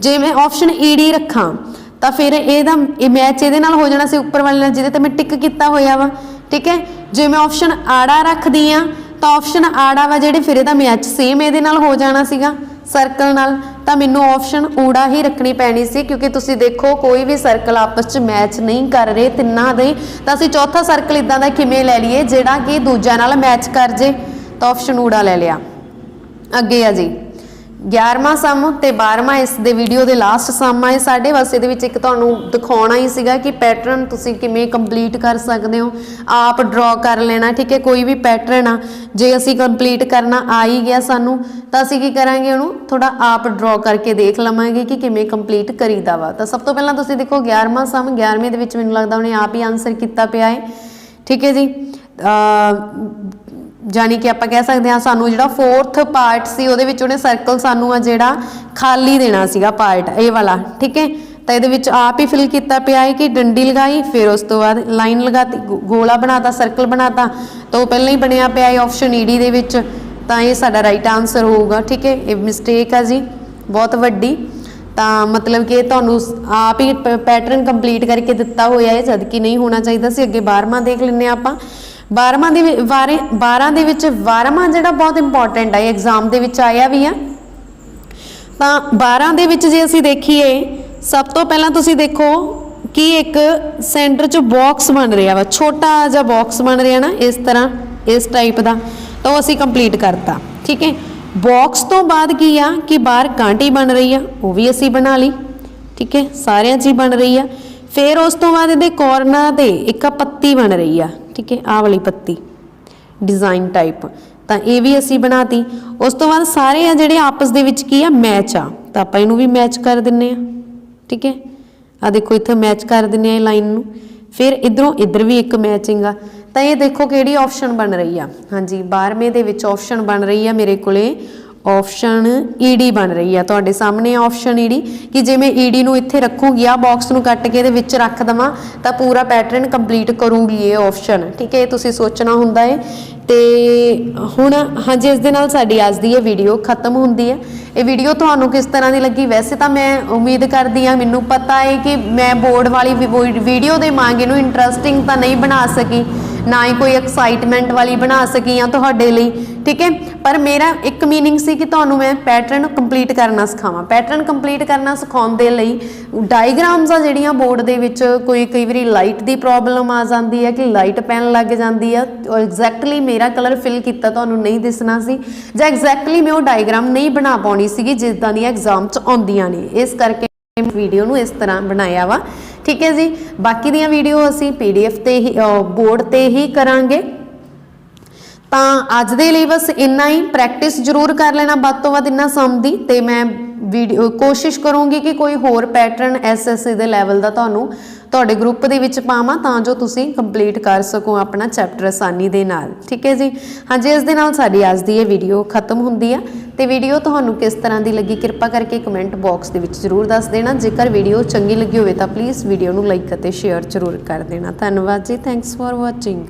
[SPEAKER 1] ਜੇ ਮੈਂ ਆਪਸ਼ਨ ਈਡੀ ਰੱਖਾਂ, ਤਾਂ ਫਿਰ ਇਹਦਾ, ਇਹ ਮੈਚ ਇਹਦੇ ਨਾਲ ਹੋ ਜਾਣਾ ਸੀ ਉੱਪਰ ਵਾਲੇ ਨਾਲ, ਜਿਹਦੇ ਤੇ ਮੈਂ ਟਿਕ ਕੀਤਾ ਹੋਇਆ ਵਾ, ਠੀਕ ਹੈ? ਜੇ ਮੈਂ ਆਪਸ਼ਨ ਆੜਾ ਰੱਖਦੀ ਆ, ਤਾਂ ਆਪਸ਼ਨ ਆੜਾ ਵਾ ਜਿਹੜੇ ਫਿਰ ਇਹਦਾ ਮੈਚ ਸੇਮ ਇਹਦੇ ਨਾਲ ਹੋ ਜਾਣਾ ਸੀਗਾ ਸਰਕਲ ਨਾਲ। ਤਾਂ ਮੈਨੂੰ ਆਪਸ਼ਨ ਊੜਾ ਹੀ ਰੱਖਣੀ ਪੈਣੀ ਸੀ, ਕਿਉਂਕਿ ਤੁਸੀਂ ਦੇਖੋ, ਕੋਈ ਵੀ ਸਰਕਲ ਆਪਸ 'ਚ ਮੈਚ ਨਹੀਂ ਕਰ ਰਹੇ, ਤਿੰਨਾਂ ਦੇ ਤਾਂ ਅਸੀਂ ਚੌਥਾ ਸਰਕਲ ਇਦਾਂ ਦਾ ਕਿਵੇਂ ਲੈ ਲਈਏ, ਜਿਹੜਾ ਕਿ ਦੂਜਿਆਂ ਨਾਲ ਮੈਚ ਕਰ ਜੇ, ਤਾਂ ਆਪਸ਼ਨ ਊੜਾ ਲੈ ਲਿਆ। ਅੱਗੇ ਆ ਜੀ। 11ਵਾਂ ਸਮ ਤੇ 12ਵਾਂ ਇਸ ਦੇ ਵੀਡੀਓ ਦੇ ਲਾਸਟ ਸਮ ਆਏ। ਸਾਡੇ ਵਾਸਤੇ ਦੇ ਵਿੱਚ ਇੱਕ ਤੁਹਾਨੂੰ ਦਿਖਾਉਣਾ ਹੀ ਸੀਗਾ ਕਿ ਪੈਟਰਨ ਤੁਸੀਂ ਕਿਵੇਂ ਕੰਪਲੀਟ ਕਰ ਸਕਦੇ ਹੋ। ਆਪ ਡਰਾ ਕਰ ਲੈਣਾ, ਠੀਕ ਹੈ, ਕੋਈ ਵੀ ਪੈਟਰਨ ਆ, ਜੇ ਅਸੀਂ ਕੰਪਲੀਟ ਕਰਨਾ ਆ ਹੀ ਗਿਆ ਸਾਨੂੰ, ਤਾਂ ਅਸੀਂ ਕੀ ਕਰਾਂਗੇ ਉਹਨੂੰ? ਥੋੜਾ ਆਪ ਡਰਾ ਕਰਕੇ ਦੇਖ ਲਵਾਂਗੇ ਕਿ ਕਿਵੇਂ ਕੰਪਲੀਟ ਕਰੀਦਾ ਵਾ। ਤਾਂ ਸਭ ਤੋਂ ਪਹਿਲਾਂ ਤੁਸੀਂ ਦੇਖੋ 11ਵਾਂ ਸਮ 11ਵੇਂ ਦੇ ਵਿੱਚ ਮੈਨੂੰ ਲੱਗਦਾ ਉਹਨੇ ਆਪ ਹੀ ਆਨਸਰ ਕੀਤਾ ਪਿਆ ਹੈ। ਠੀਕ ਹੈ ਜੀ। ਜਾਨੀ ਕਿ ਆਪਾਂ ਕਹਿ ਸਕਦੇ ਹਾਂ ਸਾਨੂੰ ਜਿਹੜਾ ਫੋਰਥ ਪਾਰਟ ਸੀ, ਉਹਦੇ ਵਿੱਚ ਉਹਨੇ ਸਰਕਲ ਸਾਨੂੰ ਆ ਜਿਹੜਾ ਖਾਲੀ ਦੇਣਾ ਸੀਗਾ ਪਾਰਟ ਇਹ ਵਾਲਾ, ਠੀਕ ਹੈ? ਤਾਂ ਇਹਦੇ ਵਿੱਚ ਆਪ ਹੀ ਫਿਲ ਕੀਤਾ ਪਿਆ ਹੈ ਕਿ ਡੰਡੀ ਲਗਾਈ, ਫਿਰ ਉਸ ਤੋਂ ਬਾਅਦ ਲਾਈਨ ਲਗਾਤੀ, ਗੋ- ਗੋਲਾ ਬਣਾਤਾ ਸਰਕਲ ਬਣਾਤਾ, ਤਾਂ ਉਹ ਪਹਿਲਾਂ ਹੀ ਬਣਿਆ ਪਿਆ ਹੈ ਆਪਸ਼ਨ ਈਡੀ ਦੇ ਵਿੱਚ, ਤਾਂ ਇਹ ਸਾਡਾ ਰਾਈਟ ਆਨਸਰ ਹੋਊਗਾ, ਠੀਕ ਹੈ? ਇਹ ਮਿਸਟੇਕ ਆ ਜੀ, ਬਹੁਤ ਵੱਡੀ, ਤਾਂ ਮਤਲਬ ਕਿ ਤੁਹਾਨੂੰ ਆਪ ਹੀ ਪੈਟਰਨ ਕੰਪਲੀਟ ਕਰਕੇ ਦਿੱਤਾ ਹੋਇਆ ਹੈ ਜਦ ਕਿ ਨਹੀਂ ਹੋਣਾ ਚਾਹੀਦਾ ਸੀ, ਅੱਗੇ 12ਵਾਂ ਦੇਖ ਲੈਂਦੇ ਹਾਂ ਆਪਾਂ। 12ਵਾਂ ਦੇ ਵਿ- ਬਾਰੇ 12 ਦੇ ਵਿੱਚ 12ਵਾਂ ਜਿਹੜਾ ਬਹੁਤ ਇੰਪੋਰਟੈਂਟ ਹੈ ਐਗਜ਼ਾਮ ਦੇ ਵਿੱਚ ਆਇਆ ਵੀ ਆ। ਤਾਂ 12 ਦੇ ਵਿੱਚ ਜੇ ਅਸੀਂ ਦੇਖੀਏ, ਸਭ ਤੋਂ ਪਹਿਲਾਂ ਤੁਸੀਂ ਦੇਖੋ ਕਿ ਇੱਕ ਸੈਂਟਰ 'ਚ ਬਾਕਸ ਬਣ ਰਿਹਾ ਵਾ, ਛੋਟਾ ਜਿਹਾ ਬਾਕਸ ਬਣ ਰਿਹਾ ਨਾ, ਇਸ ਤਰ੍ਹਾਂ, ਇਸ ਟਾਈਪ ਦਾ। ਤਾਂ ਉਹ ਅਸੀਂ ਕੰਪਲੀਟ ਕਰਤਾ, ਠੀਕ ਹੈ? ਬਾਕਸ ਤੋਂ ਬਾਅਦ ਕੀ ਆ ਕਿ ਬਾਹਰ ਕਾਂਟੀ ਬਣ ਰਹੀ ਆ, ਉਹ ਵੀ ਅਸੀਂ ਬਣਾ ਲਈ, ਠੀਕ ਹੈ? ਸਾਰਿਆਂ 'ਚ ਹੀ ਬਣ ਰਹੀ ਆ। ਫਿਰ ਉਸ ਤੋਂ ਬਾਅਦ ਇਹਦੇ ਕਾਰਨਰ ਤੇ ਇੱਕ ਪੱਤੀ ਬਣ ਰਹੀ ਆ। ਠੀਕ ਹੈ, ਆਹ ਵਾਲੀ ਪੱਤੀ ਡਿਜ਼ਾਈਨ ਟਾਈਪ ਤਾਂ ਇਹ ਵੀ ਅਸੀਂ ਬਣਾਤੀ। ਉਸ ਤੋਂ ਬਾਅਦ ਸਾਰੇ ਆ ਜਿਹੜੇ ਆਪਸ ਦੇ ਵਿੱਚ ਕੀ ਆ ਮੈਚ ਆ। ਤਾਂ ਆਪਾਂ ਇਹਨੂੰ ਵੀ ਮੈਚ ਕਰ ਦਿੰਨੇ ਆ, ਠੀਕ ਹੈ। ਆ ਦੇਖੋ, ਇੱਥੇ ਮੈਚ ਕਰ ਦਿੰਨੇ ਆ ਇਹ ਲਾਈਨ ਨੂੰ। ਫਿਰ ਇਧਰੋਂ ਇਧਰ ਵੀ ਇੱਕ ਮੈਚਿੰਗ ਆ। ਤਾਂ ਇਹ ਦੇਖੋ ਕਿਹੜੀ ਆਪਸ਼ਨ ਬਣ ਰਹੀ ਆ। ਹਾਂਜੀ 12ਵੇਂ ਦੇ ਵਿੱਚ ਆਪਸ਼ਨ ਬਣ ਰਹੀ ਆ ਮੇਰੇ ਕੋਲੇ। ਆਪਸ਼ਨ ਈਡੀ ਬਣ ਰਹੀ ਆ। ਤੁਹਾਡੇ ਸਾਹਮਣੇ ਆਪਸ਼ਨ ਈਡੀ ਕਿ ਜੇ ਮੈਂ ਈਡੀ ਨੂੰ ਇੱਥੇ ਰੱਖੂਗੀ ਆ ਬਾਕਸ ਨੂੰ ਕੱਟ ਕੇ ਇਹਦੇ ਵਿੱਚ ਰੱਖ ਦਵਾਂ, ਤਾਂ ਪੂਰਾ ਪੈਟਰਨ ਕੰਪਲੀਟ ਕਰੂਗੀ ਇਹ ਆਪਸ਼ਨ ਠੀਕ ਹੈ, ਇਹ ਤੁਸੀਂ ਸੋਚਣਾ ਹੁੰਦਾ ਹੈ ਤੇ ਹੁਣ ਹਾਂਜੀ, ਇਸ ਦੇ ਨਾਲ ਸਾਡੀ ਅੱਜ ਦੀ ਇਹ ਵੀਡੀਓ ਖਤਮ ਹੁੰਦੀ ਹੈ। ਇਹ ਵੀਡੀਓ ਤੁਹਾਨੂੰ ਕਿਸ ਤਰ੍ਹਾਂ ਦੀ ਲੱਗੀ? ਵੈਸੇ ਤਾਂ ਮੈਂ ਉਮੀਦ ਕਰਦੀ ਹਾਂ, ਮੈਨੂੰ ਪਤਾ ਹੈ ਕਿ ਮੈਂ ਬੋਰਡ ਵਾਲੀ ਵੀਡੀਓ ਦੇ ਮੰਗੇ ਨੂੰ ਇੰਟਰਸਟਿੰਗ ਤਾਂ ਨਹੀਂ ਬਣਾ ਸਕੀ। ਨਾ ਹੀ ਕੋਈ ਐਕਸਾਈਟਮੈਂਟ ਵਾਲੀ ਬਣਾ ਸਕੀ ਆ ਤੁਹਾਡੇ ਲਈ, ਠੀਕ ਹੈ? ਪਰ ਮੇਰਾ ਇੱਕ ਮੀਨਿੰਗ ਸੀ ਕਿ ਤੁਹਾਨੂੰ ਮੈਂ ਪੈਟਰਨ ਕੰਪਲੀਟ ਕਰਨਾ ਸਿਖਾਵਾਂ। ਪੈਟਰਨ ਕੰਪਲੀਟ ਕਰਨਾ ਸਿਖਾਉਣ ਦੇ ਲਈ ਡਾਇਗਰਾਮਸ ਆ ਜਿਹੜੀਆਂ ਬੋਰਡ ਦੇ ਵਿੱਚ ਕੋਈ, ਕਈ ਵਾਰੀ ਲਾਈਟ ਦੀ ਪ੍ਰੋਬਲਮ ਆ ਜਾਂਦੀ ਹੈ ਕਿ ਲਾਈਟ ਪੈਣ ਲੱਗ ਜਾਂਦੀ ਆ। ਐਗਜ਼ੈਕਟਲੀ ਮੇਰਾ ਕਲਰ ਫਿਲ ਕੀਤਾ ਤੁਹਾਨੂੰ ਨਹੀਂ ਦਿਸਣਾ ਸੀ। ਜਾਂ ਐਗਜ਼ੈਕਟਲੀ ਮੈਂ ਉਹ ਡਾਇਗ੍ਰਾਮ ਨਹੀਂ ਬਣਾ ਪਾਉਣੀ ਸੀਗੀ, ਜਿੱਦਾਂ ਦੀਆਂ ਐਗਜ਼ਾਮ 'ਚ ਆਉਂਦੀਆਂ ਨੇ। ਇਸ ਕਰਕੇ ਵੀਡੀਓ ਨੂੰ ਇਸ ਤਰ੍ਹਾਂ ਬਣਾਇਆ ਵਾ। ਠੀਕ ਹੈ ਜੀ, ਬਾਕੀ ਦੀਆਂ ਵੀਡੀਓ ਅਸੀਂ ਪੀਡੀਐਫ ਤੇ ਹੀ ਬੋਰਡ ਤੇ ਹੀ ਕਰਾਂਗੇ। ਤਾਂ ਅੱਜ ਦੇ ਲਈ ਬਸ ਇੰਨਾ ਹੀ। ਪ੍ਰੈਕਟਿਸ ਜ਼ਰੂਰ ਕਰ ਲੈਣਾ, ਵੱਧ ਤੋਂ ਵੱਧ ਇੰਨਾ ਸਮ ਦੀ ਤੇ ਮੈਂ ਵੀਡੀਓ ਕੋਸ਼ਿਸ਼ ਕਰੂੰਗੀ ਕਿ ਕੋਈ ਹੋਰ ਪੈਟਰਨ ਐਸਐਸਸੀ ਦੇ ਲੈਵਲ ਦਾ ਤੁਹਾਨੂੰ ਤੁਹਾਡੇ ਗਰੁੱਪ ਦੇ ਵਿੱਚ ਪਾਵਾਂ ਤਾਂ ਜੋ ਤੁਸੀਂ ਕੰਪਲੀਟ ਕਰ ਸਕੋ ਆਪਣਾ ਚੈਪਟਰ ਆਸਾਨੀ ਦੇ ਨਾਲ। ਠੀਕ ਹੈ ਜੀ? ਹਾਂਜੀ, ਇਸ ਦੇ ਨਾਲ ਸਾਡੀ ਅੱਜ ਦੀ ਇਹ ਵੀਡੀਓ ਖਤਮ ਹੁੰਦੀ ਆ। ਤੇ ਵੀਡੀਓ ਤੁਹਾਨੂੰ ਕਿਸ ਤਰ੍ਹਾਂ ਦੀ ਲੱਗੀ ਕਿਰਪਾ ਕਰਕੇ ਕਮੈਂਟ ਬਾਕਸ ਦੇ ਵਿੱਚ ਜ਼ਰੂਰ ਦੱਸ ਦੇਣਾ। ਜੇਕਰ ਵੀਡੀਓ ਚੰਗੀ ਲੱਗੀ ਹੋਵੇ ਤਾਂ ਪਲੀਜ਼ ਵੀਡੀਓ ਨੂੰ ਲਾਈਕ ਅਤੇ ਸ਼ੇਅਰ ਜ਼ਰੂਰ ਕਰ ਦੇਣਾ। ਧੰਨਵਾਦ ਜੀ। Thanks for watching